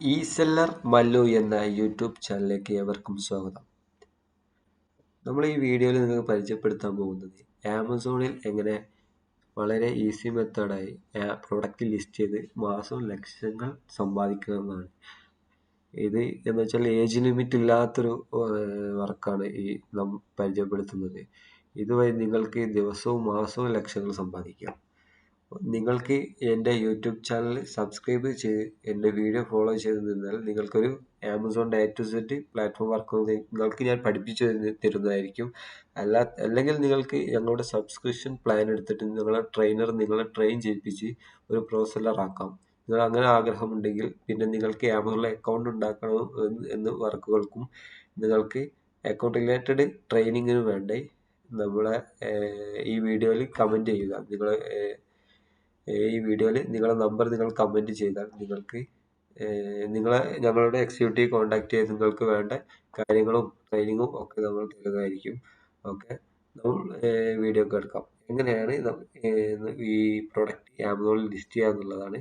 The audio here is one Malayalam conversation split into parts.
ഇ സെല്ലർ മല്ലു എന്ന യൂട്യൂബ് ചാനലിലേക്ക് ഏവർക്കും സ്വാഗതം. നമ്മൾ ഈ വീഡിയോയിൽ നിങ്ങൾക്ക് പരിചയപ്പെടുത്താൻ പോകുന്നത് ആമസോണിൽ എങ്ങനെ വളരെ ഈസി മെത്തേഡായി പ്രൊഡക്റ്റ് ലിസ്റ്റ് ചെയ്ത് മാസം ലക്ഷങ്ങൾ സമ്പാദിക്കുക എന്നാണ്. ഇത് എന്ന് വെച്ചാൽ ഏജ് ലിമിറ്റ് ഇല്ലാത്തൊരു വർക്കാണ് ഈ നാം പരിചയപ്പെടുത്തുന്നത്. ഇതുവഴി നിങ്ങൾക്ക് ദിവസവും മാസവും ലക്ഷങ്ങൾ സമ്പാദിക്കാം. നിങ്ങൾക്ക് എന്റെ യൂട്യൂബ് ചാനൽ സബ്സ്ക്രൈബ് ചെയ്ത് എന്റെ വീഡിയോ ഫോളോ ചെയ്ത് നിന്നാൽ നിങ്ങൾക്കൊരു Amazon A to Z platform work നിങ്ങൾക്ക് ഞാൻ പഠിപ്പിച്ചു തരുന്നതായിരിക്കും. അല്ല അല്ലെങ്കിൽ നിങ്ങൾക്ക് ഞങ്ങളുടെ സബ്സ്ക്രിപ്ഷൻ പ്ലാൻ എടുത്തിട്ട് നിങ്ങളെ ട്രെയിനർ നിങ്ങളെ ട്രെയിൻ ചെയ്യിപ്പിച്ച് ഒരു പ്രൊഫസലർ ആക്കാം. നിങ്ങൾ അങ്ങനെ ആഗ്രഹമുണ്ടെങ്കിൽ പിന്നെ നിങ്ങൾക്ക് ആമസോണിലെ അക്കൗണ്ട് ഉണ്ടാക്കണം എന്ന് വർക്കുകൾക്കും നിങ്ങൾക്ക് അക്കൗണ്ട് റിലേറ്റഡ് ട്രെയിനിങ്ങിന് വേണ്ടി. നമ്മളെ ഈ വീഡിയോയിൽ കമന്റ് ചെയ്യുക. നിങ്ങൾ ഈ വീഡിയോയിൽ നിങ്ങളുടെ നമ്പർ നിങ്ങൾ കമന്റ് ചെയ്താൽ നിങ്ങൾക്ക് നിങ്ങളെ ഞങ്ങളുടെ എക്സിക്യൂട്ടീവ് കോൺടാക്ട് ചെയ്ത് നിങ്ങൾക്ക് വേണ്ട കാര്യങ്ങളും ട്രെയിനിങ്ങും ഒക്കെ നമ്മൾ തരുന്നതായിരിക്കും. ഓക്കെ? നമ്മൾ വീഡിയോ കേൾക്കാം എങ്ങനെയാണ് ഈ പ്രൊഡക്റ്റ് ആമസോണിൽ ലിസ്റ്റ് ചെയ്യുക എന്നുള്ളതാണ്.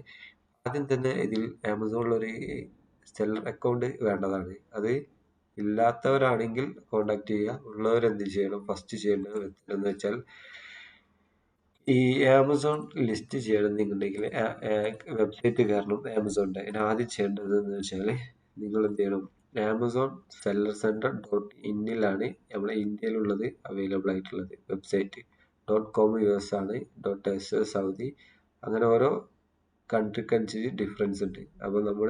ആദ്യം തന്നെ ഇതിൽ ആമസോണിലൊരു സെല്ലർ അക്കൗണ്ട് വേണ്ടതാണ്. അത് ഇല്ലാത്തവരാണെങ്കിൽ കോണ്ടാക്ട് ചെയ്യുക. ഉള്ളവരെന്ത് ചെയ്യണം? ഫസ്റ്റ് ചെയ്യേണ്ടത് എന്ന് വെച്ചാൽ ഈ ആമസോൺ ലിസ്റ്റ് ചെയ്യണമെന്നുണ്ടെങ്കിൽ വെബ്സൈറ്റ് കയറണം ആമസോണിന്റെ അതിന് ആദ്യം ചെയ്യേണ്ടത് എന്ന് വെച്ചാൽ നിങ്ങൾ എന്ത് ചെയ്യണം? ആമസോൺ സെല്ലർ സെന്റർ ഡോട്ട് ഇന്നിലാണ് നമ്മുടെ ഇന്ത്യയിലുള്ളത് അവൈലബിൾ ആയിട്ടുള്ളത് website. Dot com U S ആണ് ഡോട്ട് എസ് സൗദി. അങ്ങനെ ഓരോ കൺട്രിക്കനുസരിച്ച് ഡിഫറൻസ് ഉണ്ട്. അപ്പോൾ നമ്മൾ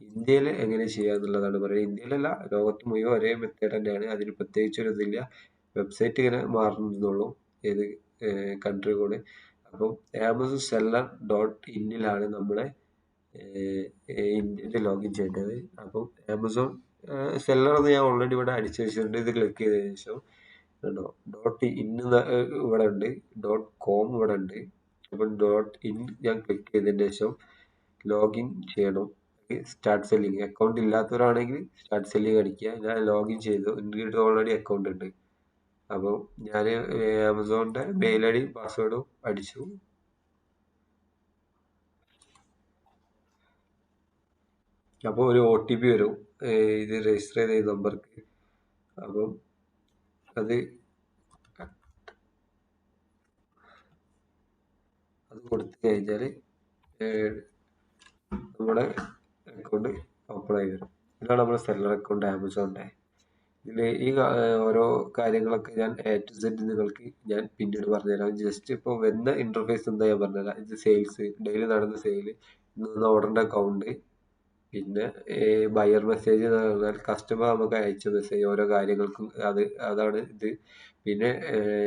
ഇന്ത്യയിൽ എങ്ങനെ ചെയ്യുക എന്നുള്ളതാണ് പറയുന്നത്. ഇന്ത്യയിലല്ല ലോകത്ത് മുഴുവൻ ഒരേ മെത്തേഡ് തന്നെയാണ്. അതിന് പ്രത്യേകിച്ച് ഒരു ഇതില്ല. വെബ്സൈറ്റ് ഇങ്ങനെ മാറുന്നുള്ളൂ ഏത് കൺട്രി കൂടി. അപ്പം ആമസോൺ സെല്ലർ ഡോട്ട് ഇന്നിലാണ് നമ്മുടെ ഇന്ത്യയിൽ ലോഗിൻ ചെയ്യേണ്ടത്. അപ്പം ആമസോൺ സെല്ലർ എന്ന് ഞാൻ ഓൾറെഡി ഇവിടെ അടിച്ചു വെച്ചിട്ടുണ്ട് ഇത് ക്ലിക്ക് ചെയ്തതിന് ശേഷം കണ്ടോ? ഡോട്ട് ഇൻ ഇവിടെ ഉണ്ട്. ഡോട്ട് കോം ഇവിടെ ഉണ്ട്. അപ്പം ഡോട്ട് ഇൻ ഞാൻ ക്ലിക്ക് ചെയ്തതിന് ശേഷം ലോഗിൻ ചെയ്യണം. സ്റ്റാർട്ട് സെല്ലിങ് അക്കൗണ്ട് ഇല്ലാത്തവരാണെങ്കിൽ സ്റ്റാർട്ട് സെല്ലിങ് അടിക്കുക. ഞാൻ ലോഗിൻ ചെയ്തു. എനിക്ക് ഓൾറെഡി അക്കൗണ്ട് ഉണ്ട്. അപ്പോൾ ഞാൻ ആമസോണിന്റെ മെയിൽ ഐ ഡി പാസ്വേഡും അടിച്ചു. അപ്പോൾ ഒരു ഒ ടി പി വരും. ഇത് രജിസ്റ്റർ ചെയ്ത ഈ നമ്പർക്ക് അപ്പം അത് അത് കൊടുത്തു കഴിഞ്ഞാൽ നമ്മുടെ അക്കൗണ്ട് ഓപ്പൺ ആയി വരും. ഇതാണ് നമ്മുടെ സെല്ലർ അക്കൗണ്ട് ആമസോണിന്റെ. ഇതിൽ ഈ ഓരോ കാര്യങ്ങളൊക്കെ ഞാൻ എ ടു സെഡ് നിങ്ങൾക്ക് ഞാൻ പിന്നീട് പറഞ്ഞുതരാം. ജസ്റ്റ് ഇപ്പോൾ വരുന്ന ഇന്റർഫേസ് എന്താ ഞാൻ പറഞ്ഞുതരാം. ഇത് സെയിൽസ് ഡെയിലി നടന്ന സെയിൽ ഇന്ന് ഓർഡറിന്റെ അക്കൗണ്ട് പിന്നെ ബയർ മെസ്സേജ് എന്ന് പറഞ്ഞാൽ കസ്റ്റമർ നമുക്ക് അയച്ച മെസ്സേജ് ഓരോ കാര്യങ്ങൾക്കും അത് അതാണ് ഇത്. പിന്നെ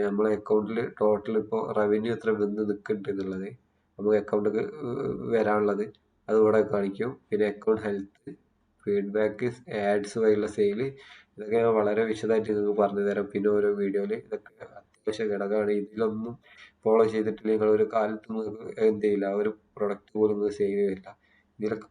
നമ്മളെ അക്കൗണ്ടിൽ ടോട്ടൽ ഇപ്പോൾ റവന്യൂ എത്ര വന്ന് നിൽക്കുന്നുണ്ട് എന്നുള്ളത് നമുക്ക് അക്കൗണ്ടിൽ വരാനുള്ളത് അതുകൂടെ കാണിക്കും. പിന്നെ അക്കൗണ്ട് ഹെൽത്ത് ഫീഡ്ബാക്ക് ആഡ്സ് വഴിയുള്ള സെയിൽ ഇതൊക്കെ ഞാൻ വളരെ വിശദമായിട്ട് നിങ്ങൾക്ക് പറഞ്ഞു തരാം. പിന്നെ ഓരോ വീഡിയോയിൽ ഇതൊക്കെ അത്യാവശ്യ ഘടകമാണ്. ഇതിലൊന്നും ഫോളോ ചെയ്തിട്ടില്ല. നിങ്ങൾ ഒരു കാലത്ത് നിങ്ങൾക്ക് എന്ത് ചെയ്യില്ല ഒരു പ്രൊഡക്റ്റ് പോലും നിങ്ങൾക്ക് സെയിൽ ചെയ്യില്ല ഇതിലൊക്കെ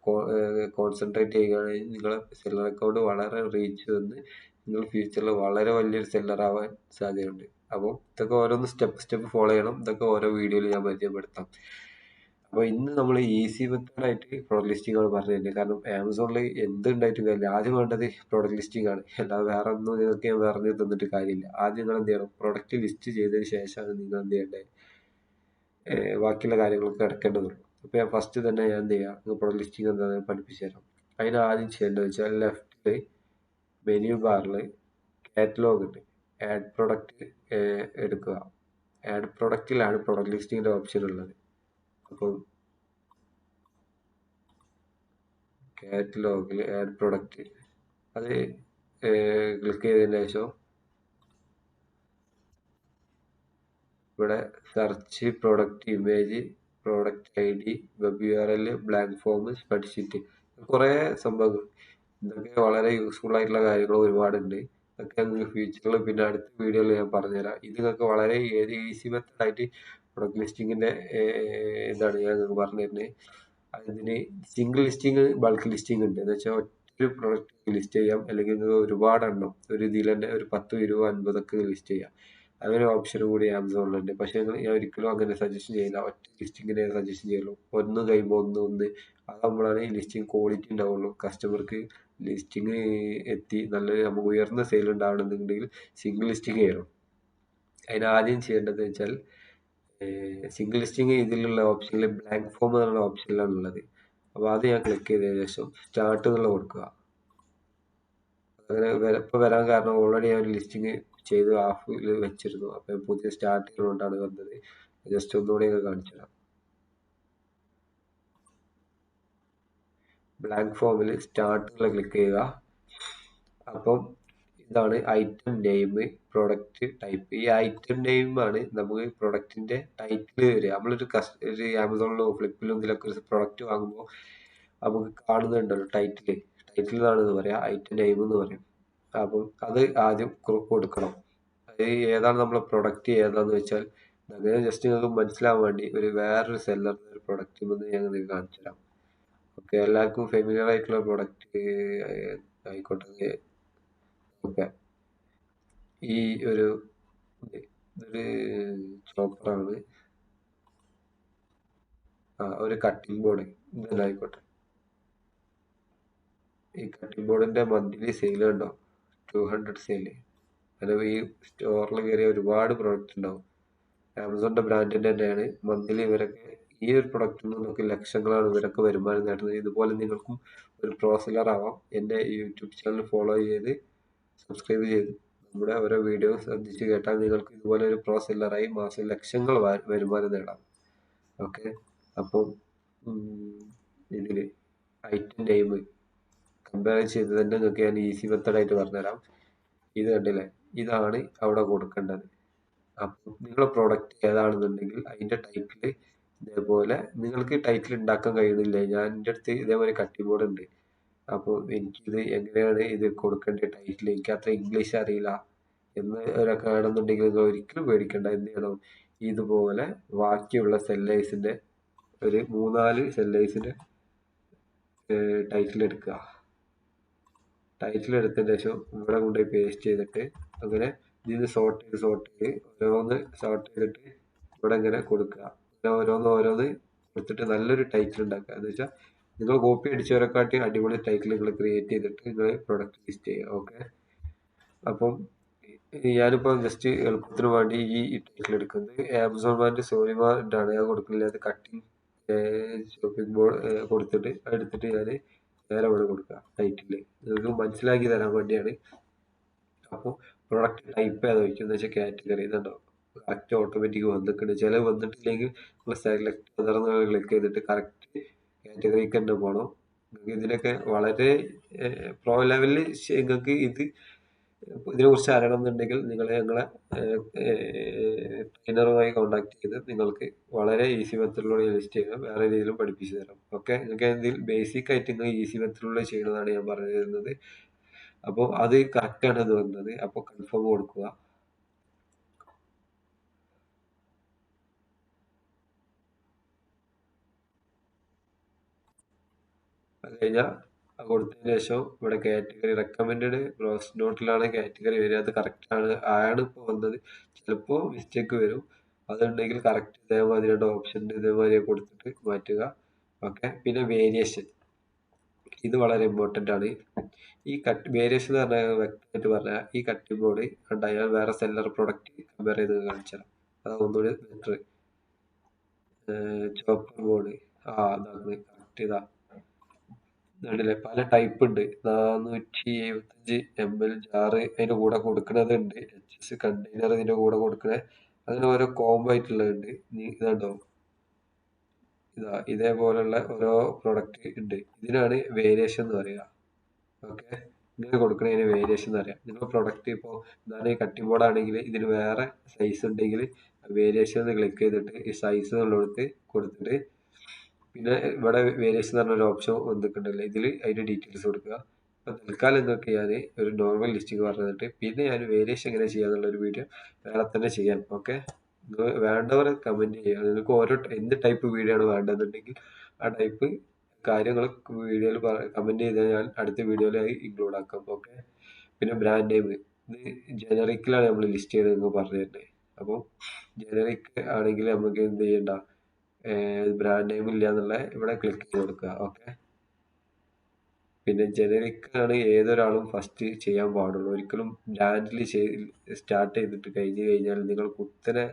കോൺസെൻട്രേറ്റ് ചെയ്യുകയാണെങ്കിൽ നിങ്ങളെ സെല്ലർ അക്കൗണ്ട് വളരെ റീച്ച് വന്ന് നിങ്ങൾ ഫ്യൂച്ചറിൽ വളരെ വലിയൊരു സെല്ലർ ആവാൻ സാധ്യതയുണ്ട്. അപ്പോൾ ഇതൊക്കെ ഓരോന്ന് സ്റ്റെപ്പ് സ്റ്റെപ്പ് ഫോളോ ചെയ്യണം. ഇതൊക്കെ ഓരോ വീഡിയോയിൽ ഞാൻ പരിചയപ്പെടുത്താം. അപ്പോൾ ഇന്ന് നമ്മൾ ഈസി മെത്തേഡായിട്ട് പ്രോഡക്റ്റ് ലിസ്റ്റിംഗ് ആണ് പറഞ്ഞത് കാരണം ആമസോണിൽ എന്ത് ഉണ്ടായിട്ടും കാര്യമില്ല. ആദ്യം വേണ്ടത് പ്രോഡക്റ്റ് ലിസ്റ്റിംഗ് ആണ്. അല്ലാതെ വേറെ ഒന്നും നിങ്ങൾക്ക് ഞാൻ പറഞ്ഞു തന്നിട്ട് കാര്യമില്ല. ആദ്യം നിങ്ങൾ എന്ത് ചെയ്യണം? പ്രോഡക്റ്റ് ലിസ്റ്റ് ചെയ്തതിന് ശേഷമാണ് നിങ്ങൾ എന്ത് ചെയ്യേണ്ടത് ബാക്കിയുള്ള കാര്യങ്ങളൊക്കെ അടക്കേണ്ടതുള്ളൂ അപ്പോൾ ഞാൻ ഫസ്റ്റ് തന്നെ ഞാൻ എന്ത് ചെയ്യാം? നിങ്ങൾ പ്രോഡക്റ്റ് ലിസ്റ്റിംഗ് എന്താണെന്ന് പഠിപ്പിച്ചു തരാം. അതിന് ആദ്യം ചെയ്യേണ്ടത് വെച്ചാൽ ലെഫ്റ്റിൽ മെനു ബാറിൽ കാറ്റലോഗ് ഉണ്ട് ആഡ് പ്രോഡക്റ്റ് എടുക്കുക. ആഡ് പ്രോഡക്റ്റിലാണ് പ്രോഡക്റ്റ് ലിസ്റ്റിങ്ങിന്റെ ഓപ്ഷൻ ഉള്ളത്. കാറ്റലോഗിൽ ആഡ് പ്രൊഡക്റ്റ് അത് ക്ലിക്ക് ചെയ്തതിന് ശേഷം ഇവിടെ search product image product I D web U R L blank form spreadsheet കുറേ സംഭവങ്ങൾ. ഇതൊക്കെ വളരെ യൂസ്ഫുൾ ആയിട്ടുള്ള കാര്യങ്ങൾ ഒരുപാടുണ്ട്. ഇതൊക്കെ നിങ്ങൾക്ക് ഫ്യൂച്ചറിൽ പിന്നെ അടുത്ത വീഡിയോയിൽ ഞാൻ പറഞ്ഞുതരാം. ഇത് നിങ്ങൾക്ക് വളരെ ഏത് ഈസി മെത്തഡായിട്ട് പ്രൊഡക്റ്റ് ലിസ്റ്റിങ്ങിന്റെ എന്താണ് ഞാൻ നിങ്ങൾക്ക് പറഞ്ഞു തരുന്നത് അതിന് സിംഗിൾ ലിസ്റ്റിംഗ് ബൾക്ക് ലിസ്റ്റിംഗ് ഉണ്ട്. എന്ന് വെച്ചാൽ ഒറ്റ പ്രൊഡക്റ്റ് ലിസ്റ്റ് ചെയ്യാം. അല്ലെങ്കിൽ നിങ്ങൾക്ക് ഒരുപാട് എണ്ണം ഒരു ഇതിൽ തന്നെ ഒരു പത്ത് ഇരുപത് അൻപതൊക്കെ ലിസ്റ്റ് ചെയ്യാം. അങ്ങനെ ഓപ്ഷൻ കൂടി ആമസോണിലുണ്ട്. പക്ഷേ ഞാൻ ഒരിക്കലും അങ്ങനെ സജഷൻ ചെയ്യില്ല. ഒറ്റ ലിസ്റ്റിങ്ങിനെ സജഷൻ ചെയ്യുള്ളൂ. ഒന്ന് കഴിയുമ്പോൾ ഒന്ന് ഒന്ന്. അതാകുമ്പോഴാണ് ഈ ലിസ്റ്റിംഗ് ക്വാളിറ്റി ഉണ്ടാവുള്ളൂ. കസ്റ്റമർക്ക് ലിസ്റ്റിംഗ് എത്തി നല്ല നമുക്ക് ഉയർന്ന സെയിൽ ഉണ്ടാവണമെന്നുണ്ടെങ്കിൽ സിംഗിൾ ലിസ്റ്റിംഗ് ചെയ്യണം. അതിന് ആദ്യം ചെയ്യേണ്ടത് വെച്ചാൽ സിംഗിൾ ലിസ്റ്റിംഗ് ഇതിലുള്ള ഓപ്ഷനിൽ ബ്ലാങ്ക് ഫോം എന്നുള്ള ഓപ്ഷനിലാണ് ഉള്ളത്. അപ്പോൾ അത് ഞാൻ ക്ലിക്ക് ചെയ്ത ശേഷം സ്റ്റാർട്ട് എന്നുള്ള കൊടുക്കുക. അങ്ങനെ ഇപ്പോൾ വരാൻ കാരണം ഓൾറെഡി ഞാൻ ഒരു ലിസ്റ്റിംഗ് ചെയ്ത് ഹാഫിൽ വെച്ചിരുന്നു. അപ്പോൾ പുതിയ സ്റ്റാർട്ട് ചെയ്തുകൊണ്ടാണ് വന്നത്. ജസ്റ്റ് ഒന്നുകൂടി കാണിച്ചു തരാം. ബ്ലാങ്ക് ഫോമിൽ സ്റ്റാർട്ട് ക്ലിക്ക് ചെയ്യുക. അപ്പം ഇതാണ് ഐറ്റം നെയിം പ്രൊഡക്റ്റ് ടൈപ്പ് ഈ ഐറ്റം നെയിം ആണ് നമുക്ക് പ്രൊഡക്റ്റിന്റെ ടൈറ്റിൽ വരിക. നമ്മളൊരു കസ് ഒരു ആമസോണിലോ ഫ്ലിപ്പിലോ ഇതിലൊക്കെ ഒരു പ്രൊഡക്റ്റ് വാങ്ങുമ്പോൾ നമുക്ക് കാണുന്നുണ്ടല്ലോ ടൈറ്റിൽ ടൈറ്റിൽ എന്നാണ് പറയാ ഐറ്റം നെയിം എന്ന് പറയും അപ്പം അത് ആദ്യം കൊടുക്കണം. അത് ഏതാണ് നമ്മളെ പ്രൊഡക്റ്റ് ഏതാന്ന് വെച്ചാൽ അങ്ങനെ ജസ്റ്റ് നിങ്ങൾക്ക് മനസ്സിലാവാൻ വേണ്ടി ഒരു വേറൊരു സെല്ലറിന്റെ ഒരു പ്രൊഡക്റ്റ് വന്ന് ഞാൻ നിങ്ങൾക്ക് കാണിച്ചു തരാം ഓക്കെ എല്ലാവർക്കും ഫെമിലിയർ ആയിട്ടുള്ള പ്രൊഡക്റ്റ് ആയിക്കോട്ടെ. ഓക്കെ ഈ ഒരു ഇതൊരു ചോപ്പറാണ് ആ ഒരു കട്ടിംഗ് ബോർഡ് ഇതെല്ലാം ആയിക്കോട്ടെ ഈ കട്ടിംഗ് ബോർഡിന്റെ മന്ത്ലി സെയിൽ ഉണ്ടോ ടു ഹൺഡ്രഡ് സെയിൽ അതായത് ഈ സ്റ്റോറിൽ കയറിയ ഒരുപാട് പ്രൊഡക്റ്റ് ഉണ്ടാവും. ആമസോണിന്റെ ബ്രാൻഡിന്റെ തന്നെയാണ്. മന്ത്ലി ഇവരൊക്കെ ഈ ഒരു പ്രൊഡക്റ്റിൽ നിന്നൊക്കെ ലക്ഷങ്ങളാണ് ഇവരൊക്കെ വരുമാനം നേടുന്നത്. ഇതുപോലെ നിങ്ങൾക്കും ഒരു പ്രോ ആവാം. എന്റെ യൂട്യൂബ് ചാനൽ ഫോളോ ചെയ്ത് സബ്സ്ക്രൈബ് ചെയ്ത് നമ്മുടെ ഓരോ വീഡിയോ ശ്രദ്ധിച്ച് കേട്ടാൽ നിങ്ങൾക്ക് ഇതുപോലെ ഒരു പ്രോ സെല്ലറായി മാസം ലക്ഷങ്ങൾ വരുമാനം നേടാം. ഓക്കെ അപ്പം ഇതിൽ ഐറ്റം ടൈം കമ്പയർ ചെയ്ത് തന്നെ നിങ്ങൾക്ക് ഞാൻ ഈസി മെത്തഡായിട്ട് പറഞ്ഞുതരാം. ഇത് കണ്ടില്ലേ? ഇതാണ് അവിടെ കൊടുക്കേണ്ടത്. അപ്പം നിങ്ങളുടെ പ്രോഡക്റ്റ് ഏതാണെന്നുണ്ടെങ്കിൽ അതിന്റെ ടൈറ്റിൽ ഇതേപോലെ നിങ്ങൾക്ക് ടൈറ്റിൽ ഉണ്ടാക്കാൻ കഴിയുന്നില്ല. ഞാൻ എന്റെ അടുത്ത് ഇതേപോലെ കട്ടിംഗ് ബോർഡ് ഉണ്ട്. അപ്പോൾ എനിക്കിത് എങ്ങനെയാണ് ഇത് കൊടുക്കേണ്ട ടൈറ്റിൽ എനിക്ക് അത്ര ഇംഗ്ലീഷ് അറിയില്ല. എന്ന് ഒരൊക്കെ ആണെന്നുണ്ടെങ്കിൽ നിങ്ങൾ ഒരിക്കലും പേടിക്കേണ്ട. എന്ത് ചെയ്യണം? ഇതുപോലെ ബാക്കിയുള്ള സെല്ലേഴ്സിന്റെ ഒരു മൂന്നാൽ സെല്ലേഴ്സിന്റെ ടൈറ്റിൽ എടുക്കുക. ടൈറ്റിൽ എടുത്തതിന് ശേഷം ഇവിടെ കൊണ്ടുപോയി പേസ്റ്റ് ചെയ്തിട്ട് അങ്ങനെ ഇതിന് സോർട്ട് ചെയ്ത് സോർട്ട് ചെയ്ത് ഓരോന്ന് സോർട്ട് ചെയ്തിട്ട് ഇവിടെ ഇങ്ങനെ കൊടുക്കുക. ഓരോന്ന് ഓരോന്ന് കൊടുത്തിട്ട് നല്ലൊരു ടൈറ്റിൽ ഉണ്ടാക്കുക. എന്ന് വെച്ചാൽ നിങ്ങൾ കോപ്പി അടിച്ചവരെക്കാട്ടി അടിപൊളി ടൈറ്റിൽ നിങ്ങൾ ക്രിയേറ്റ് ചെയ്തിട്ട് നിങ്ങൾ പ്രൊഡക്റ്റ് ലിസ്റ്റ് ചെയ്യുക ഓക്കെ അപ്പം ഞാനിപ്പോൾ ജസ്റ്റ് എളുപ്പത്തിന് വേണ്ടി ഈ ടൈറ്റിൽ എടുക്കുന്നത് ആമസോൺ ബ്രാൻഡ് സോണിമാറിന്റെ ആണ്. ഞാൻ കൊടുക്കുന്നില്ല അത് കട്ടിങ് ഷോപ്പിംഗ് ബോർഡ് കൊടുത്തിട്ട് എടുത്തിട്ട് ഞാൻ നേരെ ഇവിടെ കൊടുക്കുക ടൈറ്റിൽ നിങ്ങൾക്ക് മനസ്സിലാക്കി തരാൻ വേണ്ടിയാണ്. അപ്പോൾ പ്രൊഡക്റ്റ് ടൈപ്പ് ഏതാ വയ്ക്കുന്നത് വെച്ചാൽ കാറ്റഗറി ഇതുണ്ടോ? കറക്റ്റ് ഓട്ടോമാറ്റിക് വന്നിട്ടുണ്ട്. ചില വന്നിട്ടില്ലെങ്കിൽ നമ്മൾ സെലക്ട് ക്ലിക്ക് ചെയ്തിട്ട് കറക്റ്റ് കാറ്റഗറിക്ക് തന്നെ പോകണം നിങ്ങൾക്ക് ഇതിനൊക്കെ വളരെ പ്രോ ലെവലിൽ നിങ്ങൾക്ക് ഇത് ഇതിനെക്കുറിച്ച് അറിയണമെന്നുണ്ടെങ്കിൽ നിങ്ങൾ ഞങ്ങളെ ട്രെയിനറുമായി കോൺടാക്ട് ചെയ്ത് നിങ്ങൾക്ക് വളരെ ഈസി മെത്തഡിലൂടെ ലിസ്റ്റ് ചെയ്യാം വേറെ രീതിയിലും പഠിപ്പിച്ചു തരാം. ഓക്കെ നിങ്ങൾക്ക് എന്തെങ്കിലും ബേസിക് ആയിട്ട് നിങ്ങൾ ഈസി മെത്തഡിലൂടെ ചെയ്യണമെന്നാണ് ഞാൻ പറഞ്ഞു തരുന്നത് അപ്പോൾ അത് കറക്റ്റാണ് എന്ന് വന്നത് അപ്പോൾ കൺഫേം കൊടുക്കുക. കഴിഞ്ഞാൽ കൊടുത്തതിന് ശേഷം ഇവിടെ കാറ്റഗറി റെക്കമെൻഡ് ബ്രോസ് നോട്ടിലാണ് കാറ്റഗറി വരിക. അത് കറക്റ്റ് ആണ്. ഇപ്പോൾ വന്നത്. ചിലപ്പോൾ മിസ്റ്റേക്ക് വരും. അതുണ്ടെങ്കിൽ കറക്റ്റ് ഇതേമാതിരിയുടെ ഓപ്ഷൻ ഇതേമാതിരി കൊടുത്തിട്ട് മാറ്റുക. ഓക്കെ പിന്നെ വേരിയേഷൻ ഇത് വളരെ ഇമ്പോർട്ടന്റ് ആണ്. ഈ കട്ട് വേരിയേഷൻ എന്ന് പറഞ്ഞാൽ വ്യക്തമായിട്ട് പറഞ്ഞാൽ ഈ കട്ടിംഗ് ബോർഡ് ഉണ്ടായാൽ വേറെ സെല്ലർ പ്രൊഡക്റ്റ് കമ്പയർ ചെയ്ത് കാണിച്ചാൽ അതാണ് ഒന്നുകൂടി ബെറ്റർ ചോപ്പർ ബോർഡ് ആ അതാണ്. കറക്റ്റ് ഇതാ. കണ്ടില്ലേ പല ടൈപ്പ് ഉണ്ട്. നാനൂറ്റി എഴുപത്തഞ്ച് എം എൽ ജാറ് അതിന്റെ കൂടെ കൊടുക്കുന്നത് ഉണ്ട്. എച്ച് എസ് കണ്ടെയ്നർ ഇതിന്റെ കൂടെ കൊടുക്കണേ അങ്ങനെ ഓരോ കോംബോ ആയിട്ടുള്ളതുണ്ട് ഇതുണ്ടോ? ഇതാ ഇതേപോലുള്ള ഓരോ പ്രൊഡക്റ്റ് ഉണ്ട്. ഇതിനാണ് വേരിയേഷൻ എന്ന് പറയുക. ഓക്കെ ഇങ്ങനെ കൊടുക്കണതിന് വേരിയേഷൻ എന്ന് പറയാം നിങ്ങൾ പ്രൊഡക്റ്റ് ഇപ്പോൾ എന്താണ് കട്ടിംഗ് ബോർഡ് ആണെങ്കിൽ ഇതിന് വേറെ സൈസ് ഉണ്ടെങ്കിൽ വേരിയേഷൻ എന്ന് ക്ലിക്ക് ചെയ്തിട്ട് ഈ സൈസ് എന്നുള്ളിടത്ത് കൊടുത്തിട്ട് പിന്നെ ഇവിടെ വേരിയേഷൻ എന്ന് പറഞ്ഞൊരു ഓപ്ഷൻ വന്നിട്ടുണ്ടല്ലോ. ഇതിൽ അതിന്റെ ഡീറ്റെയിൽസ് കൊടുക്കുക. അപ്പോൾ തൽക്കാലം നിങ്ങൾക്ക് ഞാൻ ഒരു നോർമൽ ലിസ്റ്റിംഗ് പറഞ്ഞിട്ട് പിന്നെ ഞാൻ വേരിയേഷൻ എങ്ങനെ ചെയ്യാന്നുള്ളൊരു വീഡിയോ വേറെ തന്നെ ചെയ്യാം. ഓക്കെ വേണ്ടവർ കമന്റ് ചെയ്യുക. നിങ്ങൾക്ക് ഓരോ എന്ത് ടൈപ്പ് വീഡിയോ ആണ് വേണ്ടതെന്നുണ്ടെങ്കിൽ ആ ടൈപ്പ് കാര്യങ്ങൾ വീഡിയോയിൽ കമന്റ് ചെയ്താൽ ഞാൻ അടുത്ത വീഡിയോയിലായി ഇൻക്ലൂഡ് ആക്കാം. ഓക്കെ പിന്നെ ബ്രാൻഡ് നെയിം ഇത് ജനറിക്കിലാണ് നമ്മൾ ലിസ്റ്റ് ചെയ്തത് നിങ്ങൾ പറഞ്ഞു തരുന്നത് അപ്പോൾ ജനറിക് ആണെങ്കിൽ നമുക്ക് എന്ത് ചെയ്യണ്ട? ബ്രാൻഡ് നെയിം ഇല്ല എന്നുള്ള ഇവിടെ ക്ലിക്ക് ചെയ്ത് കൊടുക്കുക ഓക്കെ പിന്നെ ജനറിക് ആണ് ഏതൊരാളും ഫസ്റ്റ് ചെയ്യാൻ പാടുള്ളൂ. ഒരിക്കലും ബ്രാൻഡിൽ സ്റ്റാർട്ട് ചെയ്തിട്ട് കഴിഞ്ഞ് കഴിഞ്ഞാൽ നിങ്ങൾ കുത്തനെ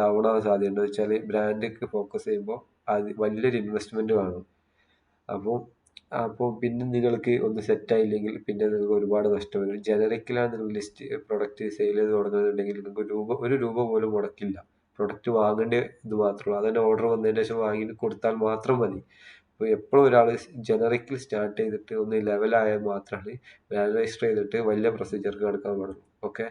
ഡൗൺ ആവാൻ സാധ്യതയുണ്ട്. വെച്ചാൽ ബ്രാൻഡിലേക്ക് ഫോക്കസ് ചെയ്യുമ്പോൾ അത് വലിയൊരു ഇൻവെസ്റ്റ്മെന്റ് വേണം. അപ്പോൾ അപ്പോൾ പിന്നെ നിങ്ങൾക്ക് ഒന്ന് സെറ്റ് ആയില്ലെങ്കിൽ പിന്നെ നിങ്ങൾക്ക് ഒരുപാട് നഷ്ടം വരും. ജനറിക്കിലാണ് നിങ്ങൾ ലിസ്റ്റ് പ്രൊഡക്റ്റ് സെയിൽ ചെയ്ത് തുടങ്ങുന്നുണ്ടെങ്കിൽ നിങ്ങൾക്ക് രൂപ ഒരു രൂപ പോലും മുടക്കില്ല. പ്രൊഡക്റ്റ് വാങ്ങേണ്ട ഇത് മാത്രമേ ഉള്ളൂ. അതന്നെ ഓർഡർ വന്നതിന് ശേഷം വാങ്ങി കൊടുത്താൽ മാത്രം മതി. അപ്പോൾ എപ്പോഴും ഒരാൾ ജനറിക്കിൽ സ്റ്റാർട്ട് ചെയ്തിട്ട് ഒന്ന് ലെവലായാൽ മാത്രമാണ് രജിസ്റ്റർ ചെയ്തിട്ട് വലിയ പ്രൊസീജിയർക്ക് കൊടുക്കാൻ പാടുള്ളൂ. ഓക്കെ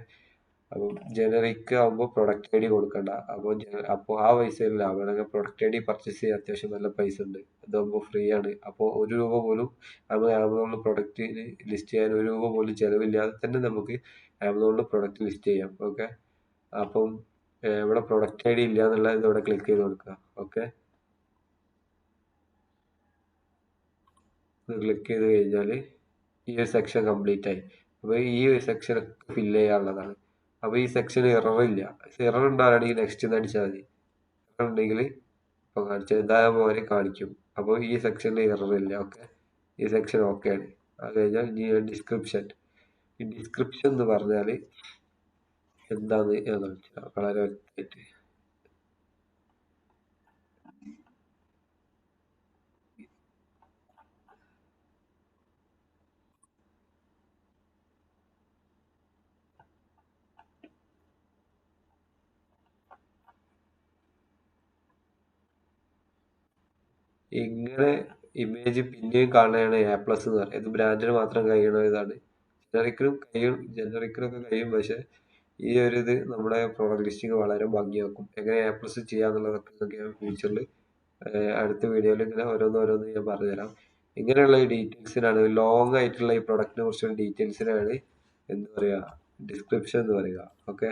അപ്പം ജനറിക്ക് ആകുമ്പോൾ പ്രൊഡക്റ്റ് ഐ ഡി കൊടുക്കണ്ട അപ്പോൾ അപ്പോൾ ആ പൈസയിൽ ലാഭമാണ് പ്രൊഡക്റ്റ് ഐ ഡി പർച്ചേസ് ചെയ്യാൻ അത്യാവശ്യം നല്ല പൈസ ഉണ്ട്. അതാകുമ്പോൾ ഫ്രീ ആണ്. അപ്പോൾ ഒരു രൂപ പോലും നമ്മൾ ആമസോണിൽ പ്രൊഡക്റ്റിന് ലിസ്റ്റ് ചെയ്യാൻ ഒരു രൂപ പോലും ചിലവില്ലാതെ തന്നെ നമുക്ക് ആമസോണിൽ പ്രൊഡക്റ്റ് ലിസ്റ്റ് ചെയ്യാം. ഓക്കെ അപ്പം ഇവിടെ പ്രൊഡക്റ്റ് ഐ ഡി ഇല്ല എന്നുള്ള ഇതോടെ ക്ലിക്ക് ചെയ്ത് കൊടുക്കുക. ഓക്കെ ക്ലിക്ക് ചെയ്ത് കഴിഞ്ഞാൽ ഈ ഒരു സെക്ഷൻ കംപ്ലീറ്റ് ആയി. അപ്പോൾ ഈ ഒരു സെക്ഷൻ ഫില്ല് ചെയ്യാനുള്ളതാണ്. അപ്പോൾ ഈ സെക്ഷൻ എറർ ഇല്ല. എറർ ഉണ്ടാവുകയാണെങ്കിൽ നെക്സ്റ്റ് എന്ന് അടിച്ചാൽ മതി. എറർ ഉണ്ടെങ്കിൽ ഇപ്പോൾ കാണിച്ച എന്തായാലും പോലെ കാണിക്കും. അപ്പോൾ ഈ സെക്ഷനിൽ എറർ ഇല്ല. ഓക്കെ ഈ സെക്ഷൻ ഓക്കെ ആണ്. അത് കഴിഞ്ഞാൽ ഇനി ഡിസ്ക്രിപ്ഷൻ ഈ ഡിസ്ക്രിപ്ഷൻ എന്ന് പറഞ്ഞാൽ എന്താന്ന് ഞാൻ കാണിച്ചാൽ വളരെ വലുതായിട്ട് ഇങ്ങനെ ഇമേജ് പിന്നെയും കാണുകയാണ് എ പ്ലസ് എന്ന് പറയുന്നത് ബ്രാൻഡിന് മാത്രം കഴിയണ ഇതാണ്. ജനറിക്കിനും കഴിയും ജനറിക്കിനൊക്കെ കഴിയും പക്ഷെ ഈ ഒരു ഇത് നമ്മുടെ പ്രോഡക്റ്റ് ലിസ്റ്റിംഗ് വളരെ ഭംഗിയാക്കും. എങ്ങനെ എ പ്ലസ് ചെയ്യാന്നുള്ളതൊക്കെ ഞാൻ ഫ്യൂച്ചറിൽ അടുത്ത വീഡിയോയിൽ ഇങ്ങനെ ഓരോന്നോരോന്ന് ഞാൻ പറഞ്ഞുതരാം. ഇങ്ങനെയുള്ള ഈ ഡീറ്റെയിൽസിനാണ് ലോങ് ആയിട്ടുള്ള ഈ പ്രൊഡക്റ്റിനെ കുറിച്ചുള്ള ഡീറ്റെയിൽസിനാണ് എന്താ പറയുക ഡിസ്ക്രിപ്ഷൻ എന്ന് പറയുക. ഓക്കെ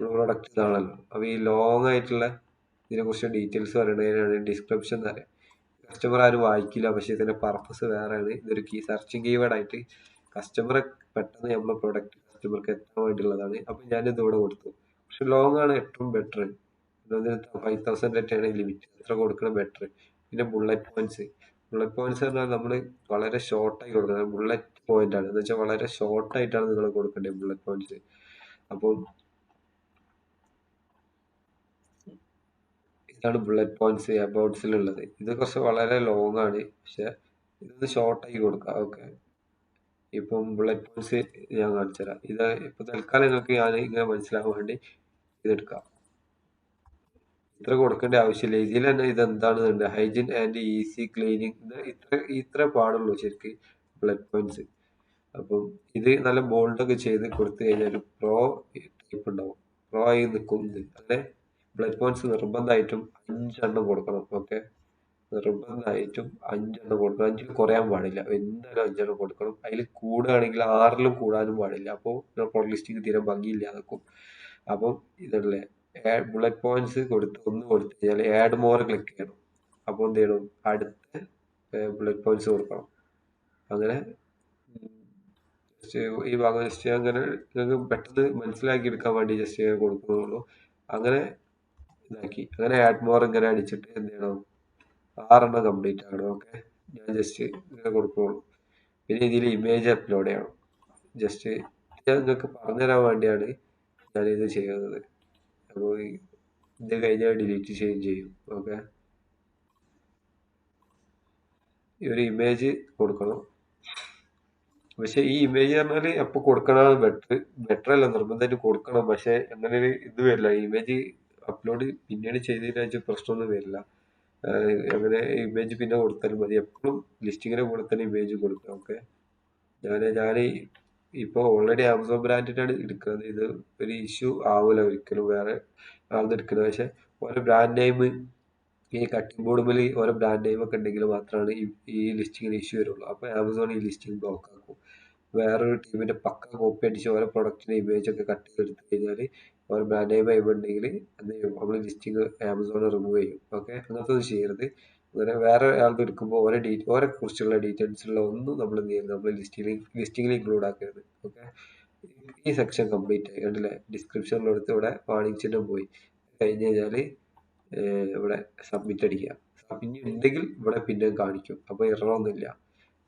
പ്രൊഡക്റ്റ് ഇതാണല്ലോ. അപ്പോൾ ഈ ലോങ് ആയിട്ടുള്ള ഇതിനെക്കുറിച്ച് ഡീറ്റെയിൽസ് പറയുന്നതിനാണ് ഡിസ്ക്രിപ്ഷൻ എന്ന് പറയുക. കസ്റ്റമർ ആരും വായിക്കില്ല പക്ഷേ ഇതിന്റെ പർപ്പസ് വേറെയാണ്. ഇതൊരു കീ സെർച്ചിങ് കീവേഡ് ആയിട്ട് കസ്റ്റമറെ പെട്ടെന്ന് നമ്മുടെ പ്രൊഡക്റ്റ് കസ്റ്റമർക്ക് എത്താൻ വേണ്ടിയുള്ളതാണ് അപ്പോൾ ഞാനിത് ഇവിടെ കൊടുത്തു. പക്ഷെ ലോങ് ആണ് ഏറ്റവും ബെറ്റർ ഫൈവ് തൗസൻഡ് ആണ് ലിമിറ്റ് എത്ര കൊടുക്കണം ബെറ്റർ പിന്നെ ബുള്ളറ്റ് പോയിന്റ്സ് ബുള്ളറ്റ് പോയിന്റ്സ് പറഞ്ഞാൽ നമ്മൾ വളരെ ഷോർട്ടായി കൊടുക്കണം. ബുള്ളറ്റ് പോയിന്റ് ആണ്. എന്ന് വെച്ചാൽ വളരെ ഷോർട്ടായിട്ടാണ് നിങ്ങൾ കൊടുക്കേണ്ടത് ബുള്ളറ്റ് പോയിന്റ്സ് അപ്പോൾ ഇതാണ് ബുള്ളറ്റ് പോയിന്റ്സ് അബൌട്ട്സിലുള്ളത് ഇത് കുറച്ച് വളരെ ലോങ് ആണ്. പക്ഷെ ഇതൊന്ന് ഷോർട്ടായി കൊടുക്കാം. ഓക്കെ ഇപ്പം ബുള്ളറ്റ് പോയിന്റ്സ് ഞാൻ കാണിച്ചുതരാം ഇത് ഇപ്പൊ തൽക്കാലം നിങ്ങൾക്ക് ഞാൻ ഇങ്ങനെ മനസ്സിലാകാൻ വേണ്ടി ഇതെടുക്കാം. ഇത്ര കൊടുക്കേണ്ട ആവശ്യമില്ല. ഇതിൽ തന്നെ ഇത് എന്താണെന്നുണ്ട് ഹൈജീൻ ആൻഡ് ഈസി ക്ലീനിങ് ഇത്ര ഇത്ര പാടുള്ളൂ ശരിക്ക് ബ്ലഡ് പോയിന്റ്സ് അപ്പം ഇത് നല്ല ബോൾഡൊക്കെ ചെയ്ത് കൊടുത്തു കഴിഞ്ഞാൽ പ്രോ ടൈപ്പ് ഉണ്ടാവും. പ്രോ ആയി നിൽക്കും അല്ലെ? ബ്ലഡ് പോയിന്റ്സ് നിർബന്ധമായിട്ടും അഞ്ചെണ്ണം കൊടുക്കണം. ഓക്കെ നിർബന്ധമായിട്ടും അഞ്ചെണ്ണം കൊടുക്കണം. അഞ്ചിൽ കുറയാൻ പാടില്ല. എന്തായാലും അഞ്ചെണ്ണം കൊടുക്കണം. അതിൽ കൂടുകയാണെങ്കിൽ ആറിലും കൂടാനും പാടില്ല. അപ്പോൾ പ്രൊഡക്റ്റ് ലിസ്റ്റിംഗ് തീരെ ഭംഗിയില്ലാതാക്കും അപ്പം ഇതല്ലേ. ബുള്ളറ്റ് പോയിന്റ്സ് കൊടുത്ത് ഒന്ന് കൊടുത്തു കഴിഞ്ഞാൽ ആഡ് മോർ ക്ലിക്ക് ചെയ്യണം. അപ്പോൾ എന്ത് ചെയ്യണം? അടുത്ത ബുള്ളറ്റ് പോയിന്റ്സ് കൊടുക്കണം. അങ്ങനെ ഈ ഭാഗം ജസ്റ്റ് അങ്ങനെ നിങ്ങൾക്ക് പെട്ടെന്ന് മനസ്സിലാക്കി എടുക്കാൻ വേണ്ടി ജസ്റ്റ് കൊടുക്കുന്നുള്ളൂ. അങ്ങനെ ഇതാക്കി. അങ്ങനെ ആഡ് മോർ ഇങ്ങനെ അടിച്ചിട്ട് എന്ത് ചെയ്യണം? ആറെണ്ണം കംപ്ലീറ്റ് ആണ്. ഓക്കെ? ഞാൻ ജസ്റ്റ് ഇങ്ങനെ കൊടുക്കുള്ളൂ. പിന്നെ ഇതിൽ ഇമേജ് അപ്ലോഡ് ചെയ്യണം. ജസ്റ്റ് ഞാൻ നിങ്ങൾക്ക് പറഞ്ഞുതരാൻ വേണ്ടിയാണ് ഞാനിത് ചെയ്യുന്നത്. അപ്പോൾ ഇത് കഴിഞ്ഞാൽ ഡിലീറ്റ് ചെയ്യുകയും ചെയ്യും. ഓക്കെ? ഈ ഒരു ഇമേജ് കൊടുക്കണം. പക്ഷെ ഈ ഇമേജ് പറഞ്ഞാൽ എപ്പോൾ കൊടുക്കണമെന്ന് ബെറ്റർ ബെറ്റർ അല്ല നിർബന്ധമായിട്ട് കൊടുക്കണം. പക്ഷെ അങ്ങനെ ഒരു ഇത് വരില്ല. ഇമേജ് അപ്ലോഡ് പിന്നീട് ചെയ്തതിനാച്ച പ്രശ്നമൊന്നും വരില്ല. അങ്ങനെ ഇമേജ് പിന്നെ കൊടുത്താലും മതി. എപ്പോഴും ലിസ്റ്റിങ്ങിനെ കൂടെ തന്നെ ഇമേജ് കൊടുക്കുക. ഓക്കെ? ഞാൻ ഞാൻ ഇപ്പോൾ ഓൾറെഡി ആമസോൺ ബ്രാൻഡിനാണ് എടുക്കുന്നത്. ഇത് ഒരു ഇഷ്യൂ ആവില്ല ഒരിക്കലും. വേറെ ആണെന്ന് എടുക്കുന്നത് പക്ഷെ ഓരോ ബ്രാൻഡ് നെയിം ഈ കട്ടിംഗ് ബോർഡ് മേൽ ഓരോ ബ്രാൻഡ് നെയിം ഒക്കെ ഉണ്ടെങ്കിൽ മാത്രമാണ് ഈ ഈ ലിസ്റ്റിങ്ങിന് ഇഷ്യൂ വരുള്ളൂ. അപ്പോൾ ആമസോൺ ഈ ലിസ്റ്റിംഗ് ബ്ലോക്ക് ആക്കും. വേറൊരു ടീമിന്റെ പക്ക കോപ്പി അടിച്ച് ഓരോ പ്രൊഡക്റ്റിന്റെ ഇമേജ് ഒക്കെ കട്ട് ചെയ്തെടുത്ത് കഴിഞ്ഞാൽ ഓരോ ബ്രാൻഡ് നെയിം ആയിട്ടുണ്ടെങ്കിൽ എന്ത് ചെയ്യും? നമ്മൾ ലിസ്റ്റിങ് ആമസോൺ റിമൂവ് ചെയ്യും. ഓക്കെ അങ്ങനത്തെ ഒന്നും ചെയ്യരുത്. അങ്ങനെ വേറെ ആൾക്ക് എടുക്കുമ്പോൾ ഓരോ ഡീ ഓരോ കുറിച്ചുള്ള ഡീറ്റെയിൽസുള്ള ഒന്നും നമ്മൾ എന്ത് ചെയ്യരുത്. നമ്മൾ ലിസ്റ്റിൽ ലിസ്റ്റിങ്ങിൽ ഇൻക്ലൂഡ് ആക്കരുത്. ഓക്കെ ഈ സെക്ഷൻ കംപ്ലീറ്റ് ആയി. കണ്ടില്ലേ? ഡിസ്ക്രിപ്ഷനിലെടുത്ത് ഇവിടെ വാണിംഗ് ചിഹ്നം പോയി. കഴിഞ്ഞ് കഴിഞ്ഞാൽ ഇവിടെ സബ്മിറ്റ് അടിക്കുക. സബ്മിറ്റ് ഉണ്ടെങ്കിൽ ഇവിടെ പിന്നെ കാണിക്കും. അപ്പോൾ ഇറങ്ങൊന്നുമില്ല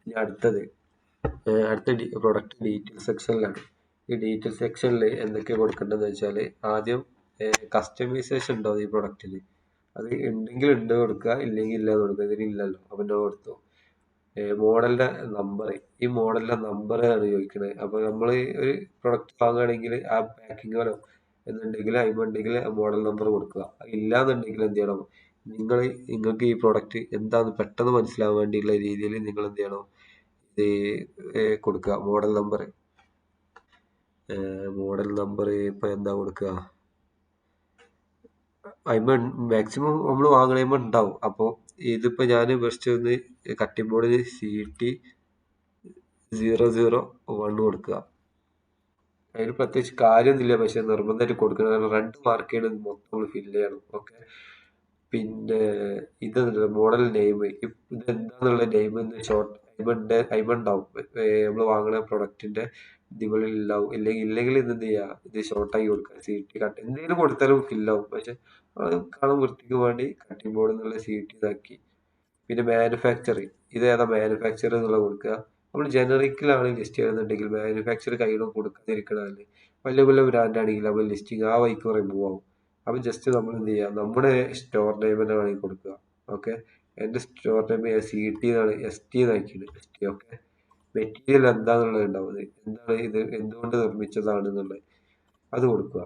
ഇനി അടുത്തത് അടുത്ത പ്രൊഡക്റ്റ് ഡീറ്റെയിൽ സെക്ഷനിലാണ് ഈ ഡീറ്റെയിൽ സെക്ഷനിൽ എന്തൊക്കെ കൊടുക്കേണ്ടതെന്ന് വെച്ചാൽ ആദ്യം കസ്റ്റമൈസേഷൻ ഉണ്ടാവും ഈ പ്രൊഡക്റ്റിൽ അത് ഉണ്ടെങ്കിൽ ഉണ്ട് കൊടുക്കുക ഇല്ലെങ്കിൽ ഇല്ല കൊടുക്കുക. ഇതിലില്ലല്ലോ അപ്പം നോ കൊടുത്തു മോഡലിന്റെ നമ്പർ ഈ മോഡലിന്റെ നമ്പറാണ് ചോദിക്കുന്നത് അപ്പോൾ നമ്മൾ ഒരു പ്രൊഡക്റ്റ് വാങ്ങുകയാണെങ്കിൽ ആ പാക്കിംഗ് പാക്കിങ്ങോ എന്നുണ്ടെങ്കിൽ അതിമുണ്ടെങ്കിൽ മോഡൽ നമ്പർ കൊടുക്കുക. ഇല്ല എന്നുണ്ടെങ്കിൽ എന്ത് ചെയ്യണം? നിങ്ങൾ നിങ്ങൾക്ക് ഈ പ്രൊഡക്റ്റ് എന്താണെന്ന് പെട്ടെന്ന് മനസ്സിലാവാൻ വേണ്ടിയുള്ള രീതിയിൽ നിങ്ങൾ എന്ത് ചെയ്യണം? ഇത് കൊടുക്കുക. മോഡൽ നമ്പർ മോഡൽ നമ്പർ ഇപ്പം എന്താ കൊടുക്കുക അതിമ മാക്സിമം നമ്മൾ വാങ്ങണമ്പോൾ ഉണ്ടാവും അപ്പോൾ ഇതിപ്പോൾ ഞാൻ ബെസ്റ്റ് ഒന്ന് കട്ടിംഗ് ബോർഡിൽ C T zero zero one കൊടുക്കുക അതിന് പ്രത്യേകിച്ച് കാര്യമൊന്നുമില്ല പക്ഷെ നിർബന്ധമായിട്ട് കൊടുക്കണം. കാരണം രണ്ട് മാർക്ക് ചെയ്യണം മൊത്തം നമ്മൾ ഫില്ല് ചെയ്യണം. ഓക്കെ പിന്നെ ഇത് മോഡൽ നെയിം ഇത് എന്താന്നുള്ള നെയിം എന്ന് ഷോർട്ട് അയിമുണ്ട് ഐമണ്ടാവും നമ്മൾ വാങ്ങുന്ന പ്രൊഡക്റ്റിന്റെ ഇതികളിൽ ഉണ്ടാവും ഇല്ലെങ്കിൽ ഇല്ലെങ്കിൽ ഇത് എന്ത് ചെയ്യുക ഇത് ഷോർട്ടാക്കി കൊടുക്കുക സി ടി കട്ട് എന്തെങ്കിലും കൊടുത്താലും ഫില്ലാവും പക്ഷെ കാണാൻ വൃത്തിക്ക് വേണ്ടി കട്ടിംഗ് ബോർഡ് എന്നുള്ള സി ടി ഇതാക്കി. പിന്നെ മാനുഫാക്ചറിങ് ഇത് ഏതാ മാനുഫാക്ചർ എന്നുള്ള കൊടുക്കുക നമ്മൾ ജനറിക്കിലാണ് ലിസ്റ്റ് ചെയ്യുന്നുണ്ടെങ്കിൽ മാനുഫാക്ചർ കയ്യിലും കൊടുക്കാതിരിക്കണമല്ലേ വലിയ വലിയ ബ്രാൻഡ് ആണെങ്കിൽ നമ്മൾ ലിസ്റ്റിംഗ് ആ വൈക്ക് റിമൂവ് ആവും അപ്പം ജസ്റ്റ് നമ്മൾ എന്ത് ചെയ്യുക നമ്മുടെ സ്റ്റോർ നെയിം തന്നെ വേണമെങ്കിൽ കൊടുക്കുക. ഓക്കെ എന്റെ സ്റ്റോർ നെയിം സി ടി എന്നാണ് എസ് ടി എന്നാക്കിയത് എസ് ടി ഓക്കെ മെറ്റീരിയൽ എന്താണെന്നുള്ളത് ഉണ്ടാവുന്നത്. എന്താണ് ഇത് എന്തുകൊണ്ട് നിർമ്മിച്ചതാണ് എന്നുള്ളത് അത് കൊടുക്കുക.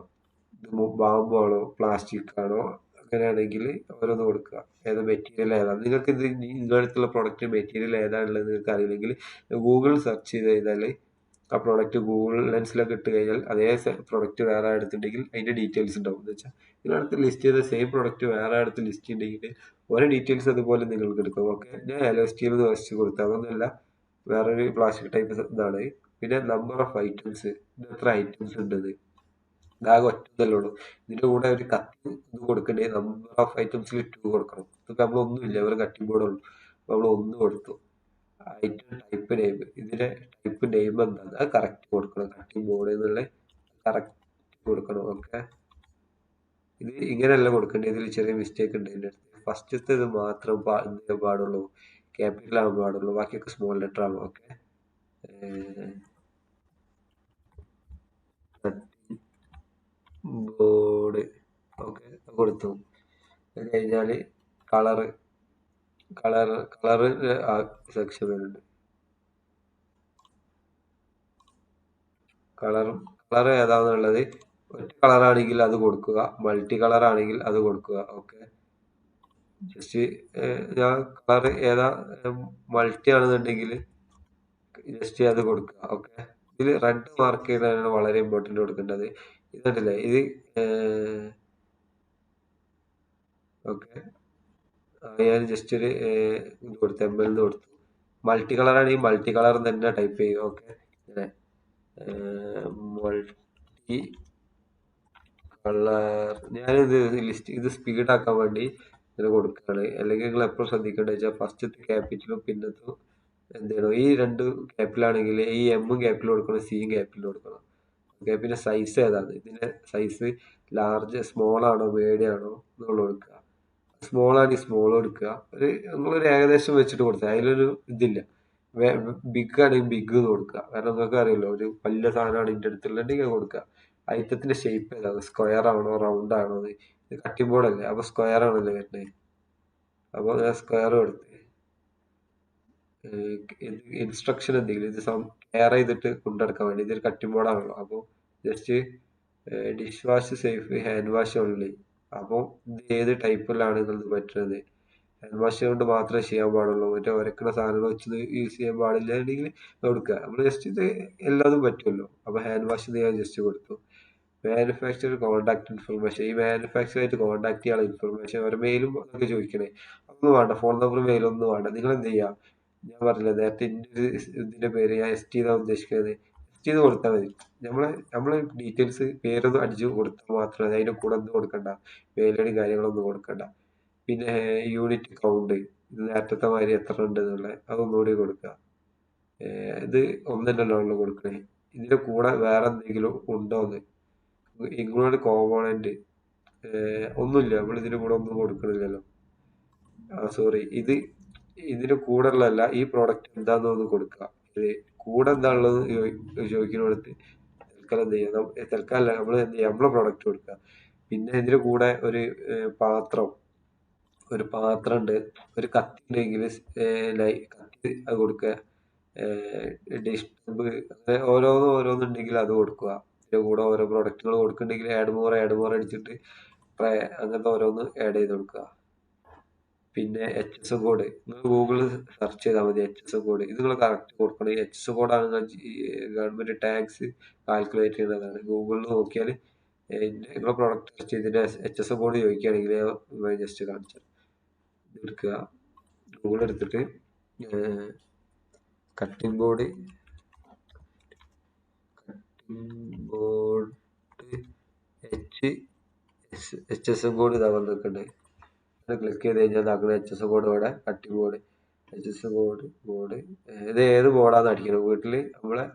ഇത് ബാമ്പു ആണോ പ്ലാസ്റ്റിക് ആണോ അങ്ങനെയാണെങ്കിൽ ഓരോന്ന് കൊടുക്കുക. ഏത് മെറ്റീരിയൽ ഏതാണ് നിങ്ങൾക്ക് ഇത് നിങ്ങളുടെ അടുത്തുള്ള പ്രൊഡക്റ്റ് മെറ്റീരിയൽ ഏതാണുള്ളത് നിങ്ങൾക്ക് അറിയില്ലെങ്കിൽ ഗൂഗിൾ സെർച്ച് ചെയ്ത് കഴിഞ്ഞാൽ ആ പ്രോഡക്റ്റ് ഗൂഗിൾ ലെൻസിലൊക്കെ ഇട്ട് കഴിഞ്ഞാൽ അതേ പ്രോഡക്റ്റ് വേറെ എടുത്തിട്ടുണ്ടെങ്കിൽ അതിന്റെ ഡീറ്റെയിൽസ് ഉണ്ടാവും. എന്ന് വെച്ചാൽ ഇതിനടുത്ത് ലിസ്റ്റ് ചെയ്ത സെയിം പ്രോഡക്റ്റ് വേറെ അടുത്ത് ലിസ്റ്റ് ഉണ്ടെങ്കിൽ ഓരോ ഡീറ്റെയിൽസ് അതുപോലെ നിങ്ങൾക്ക് എടുക്കാം. ഓക്കെ? ഞാൻ എലോ സ്റ്റീൽ എന്ന് വെച്ച് കൊടുത്താൽ അതൊന്നുമല്ല വേറൊരു പ്ലാസ്റ്റിക് ടൈപ്പ് ഇതാണ്. പിന്നെ നമ്പർ ഓഫ് ഐറ്റംസ് എത്ര ഐറ്റംസ് ഉണ്ടത് ഇതാകെ ഒറ്റതല്ലേ ഉള്ളൂ. ഇതിന്റെ കൂടെ ഒരു കത്ത് ഇത് കൊടുക്കണ്ടേ? നമ്പർ ഓഫ് ഐറ്റംസിൽ ടു കൊടുക്കണം. ഇതൊക്കെ നമ്മളൊന്നുമില്ല. ഒരു കട്ടിംഗ് ബോർഡുള്ളൂ നമ്മൾ ഒന്ന് കൊടുത്തു. ഐറ്റം ടൈപ്പ് നെയിം ഇതിന്റെ ടൈപ്പ് നെയിം എന്താണ് അത് കറക്റ്റ് കൊടുക്കണം. കട്ടിംഗ് ബോർഡ് എന്നുള്ള കറക്റ്റ് കൊടുക്കണം. ഓക്കെ ഇത് ഇങ്ങനെയല്ല കൊടുക്കേണ്ടത്. ഇതിൽ ചെറിയ മിസ്റ്റേക്ക് ഉണ്ട് എന്റെ അടുത്ത്. ഫസ്റ്റത്തെ ഇത് മാത്രം പാടുള്ളൂ. ക്യാപിറ്റൽ ആവാൻ പാടുള്ളൂ. ബാക്കിയൊക്കെ സ്മോൾ ലെറ്റർ ആണ് ഓക്കെ ബോർഡ് ഓക്കെ കൊടുത്തു. അത് കഴിഞ്ഞാൽ കളറ് കളർ കളർ സെക്ഷൻ വരുന്നുണ്ട്. കളർ കളർ ഏതാണെന്നുള്ളത് ഒറ്റ കളറാണെങ്കിൽ അത് കൊടുക്കുക. മൾട്ടി കളർ ആണെങ്കിൽ അത് കൊടുക്കുക. ഓക്കെ ജസ്റ്റ് ഞാൻ കളർ ഏതാ മൾട്ടി ആണെന്നുണ്ടെങ്കിൽ ജസ്റ്റ് അത് കൊടുക്കുക. ഓക്കെ ഇതിൽ റെഡ് മാർക്ക് ചെയ്യുന്നതാണ് വളരെ ഇമ്പോർട്ടന്റ് കൊടുക്കേണ്ടത്. ഇതുണ്ടല്ലേ ഇത് ഓക്കെ ഞാൻ ജസ്റ്റ് ഒരു ഇത് കൊടുത്തു എം എൽ കൊടുത്തു. മൾട്ടി കളർ ആണെങ്കിൽ മൾട്ടി കളർ തന്നെ ടൈപ്പ് ചെയ്യും ഓക്കെ മൾട്ടി കളർ ഞാനിത് ലിസ്റ്റ് ഇത് സ്പീഡ് ആക്കാൻ വേണ്ടി ഇങ്ങനെ കൊടുക്കുകയാണ്. അല്ലെങ്കിൽ നിങ്ങൾ എപ്പോഴും ശ്രദ്ധിക്കേണ്ടത് വെച്ചാൽ ഫസ്റ്റത്തെ ക്യാപിറ്റലും പിന്നത്തും എന്ത് ഈ രണ്ട് ക്യാപ്പിലാണെങ്കിൽ ഈ എമ്മും ക്യാപ്പിൽ കൊടുക്കണം സിയും ക്യാപ്പിൽ കൊടുക്കണം. ഓക്കെ പിന്നെ സൈസ് ഏതാണ്? ഇതിന്റെ സൈസ് ലാർജ് സ്മോൾ ആണോ മീഡിയം ആണോ എന്നുള്ളത് കൊടുക്കുക. സ്മോൾ ആണെങ്കിൽ സ്മോൾ കൊടുക്കുക ഒരു നിങ്ങളൊരു ഏകദേശം വെച്ചിട്ട് കൊടുത്താൽ അതിലൊരു ഇതില്ല. ബിഗ് ആണെങ്കിൽ ബിഗ് എന്ന് കൊടുക്കുക. കാരണം നിങ്ങൾക്ക് അറിയല്ലോ ഒരു വലിയ സാധനമാണ് ഇതിന്റെ അടുത്തുള്ളതെങ്കിൽ കൊടുക്കുക. ഐറ്റത്തിന്റെ ഷേപ്പ് ഏതാണ്? സ്ക്വയർ ആണോ റൗണ്ട് ആണോ? ഇത് കട്ടിംഗ് ബോർഡല്ലേ അപ്പോൾ സ്ക്വയർ ആണല്ലോ വരുന്നത്. അപ്പോൾ ഞാൻ സ്ക്വയർ കൊടുത്ത്. ഇൻസ്ട്രക്ഷൻ എന്തെങ്കിലും ഇത് കെയർ ചെയ്തിട്ട് കൊണ്ടെടുക്കാൻ വേണ്ടി. ഇതൊരു കട്ടിംഗ് ബോർഡാണല്ലോ അപ്പോൾ just dish wash safe hand wash only അപ്പോൾ ഇത് ഏത് ടൈപ്പിലാണ് എന്നുള്ളത് പറ്റുന്നത്? ഹാൻഡ് കൊണ്ട് മാത്രമേ ചെയ്യാൻ പാടുള്ളൂ. മറ്റേ ഉരക്കുന്ന സാധനങ്ങൾ വെച്ച് യൂസ് ചെയ്യാൻ പാടില്ല അല്ലെങ്കിൽ കൊടുക്കുക. നമ്മൾ ജസ്റ്റ് ഇത് എല്ലാതും പറ്റുമല്ലോ. അപ്പോൾ ഹാൻഡ് വാഷ് ഞാൻ ജസ്റ്റ് കൊടുത്തു. മാനുഫാക്ചർ കോൺടാക്ട് ഇൻഫർമേഷൻ ഈ മാനുഫാക്ചർ ആയിട്ട് കോൺടാക്ട് ചെയ്യാനുള്ള ഇൻഫർമേഷൻ ഒരു മെയിലും അതൊക്കെ ചോദിക്കണേ. ഒന്നും വേണ്ട. ഫോൺ നമ്പർ മെയിലൊന്നും വേണ്ട. നിങ്ങൾ എന്ത് ചെയ്യുക ഞാൻ പറഞ്ഞില്ല നേരത്തെ എന്റെ ഇതിന്റെ പേര് ഞാൻ എസ് ടി എന്നാണ് ഉദ്ദേശിക്കുന്നത് ടി കൊടുത്താൽ മതി. നമ്മൾ നമ്മൾ ഡീറ്റെയിൽസ് പേരൊന്നും അടിച്ച് കൊടുത്താൽ മാത്രമേ അതിന്റെ കൂടെ ഒന്നും കൊടുക്കണ്ട. മെയിലടി കാര്യങ്ങളൊന്നും കൊടുക്കണ്ട. പിന്നെ യൂണിറ്റ് കൗണ്ട് നേരത്തെ മാതിരി എത്ര ഉണ്ട് എന്നുള്ളത് അതൊന്നുകൂടി കൊടുക്കുക. ഇത് ഒന്നല്ലല്ലോ ഉള്ളു കൊടുക്കണേ. ഇതിന്റെ കൂടെ വേറെ എന്തെങ്കിലും ഉണ്ടോ എന്ന് ഇൻക്ലൂഡ് കോമ്പോണന്റ് ഒന്നുമില്ല. നമ്മൾ ഇതിന്റെ കൂടെ ഒന്നും കൊടുക്കണില്ലല്ലോ. ആ സോറി ഇത് ഇതിന്റെ കൂടെ ഉള്ളതല്ല ഈ പ്രോഡക്റ്റ് എന്താണെന്ന് ഒന്ന് കൊടുക്കുക. ഇത് കൂടെ എന്താ ഉള്ളത് ചോദിക്കുന്നിടത്ത് തൽക്കാലം എന്ത് ചെയ്യാം? തൽക്കാലം നമ്മൾ എന്ത് ചെയ്യാം? നമ്മളെ പ്രോഡക്റ്റ് കൊടുക്കുക. പിന്നെ ഇതിന്റെ കൂടെ ഒരു പാത്രം. ഒരു പാത്രം ഉണ്ട് ഒരു കത്തി ഉണ്ടെങ്കിൽ കത്തി അത് കൊടുക്കുക. ഡിഷ് അങ്ങനെ ഓരോന്ന് ഓരോന്നുണ്ടെങ്കിൽ അത് കൊടുക്കുക. ഇതിന്റെ കൂടെ ഓരോ പ്രൊഡക്റ്റുകൾ കൊടുക്കുന്നുണ്ടെങ്കിൽ ആഡ് മോർ ആഡ് മോർ അടിച്ചിട്ട് അങ്ങനത്തെ ഓരോന്ന് ആഡ് ചെയ്ത് കൊടുക്കുക. പിന്നെ എച്ച് എസ് കോഡ് നിങ്ങൾ ഗൂഗിളിൽ സെർച്ച് ചെയ്താൽ മതി എച്ച് എസ് കോഡ് ഇത് നിങ്ങൾ കറക്റ്റ് കൊടുക്കണം. എച്ച് എസ് കോഡാണ് ഗവൺമെന്റ് ടാക്സ് കാൽക്കുലേറ്റ് ചെയ്യുന്നതാണ്. ഗൂഗിളിൽ നോക്കിയാൽ നിങ്ങളുടെ പ്രോഡക്റ്റ് സെർച്ച് ചെയ്തിട്ട് എച്ച് എസ് കോഡ് ചോദിക്കുകയാണെങ്കിൽ ജസ്റ്റ് കാണിച്ചു എടുക്കുക. ഗൂഗിൾ എടുത്തിട്ട് cutting board cutting board H H S code ഇതാ വന്നിട്ടുണ്ട് ക്ലിക്ക് ചെയ്ത് കഴിഞ്ഞാൽ ഇതാക്കുന്ന എച്ച് എസ് ബോർഡ് ഇവിടെ കട്ടി board H S board board ഇത് ഏത് ബോർഡാന്ന് അടിക്കണം വീട്ടിൽ നമ്മളെ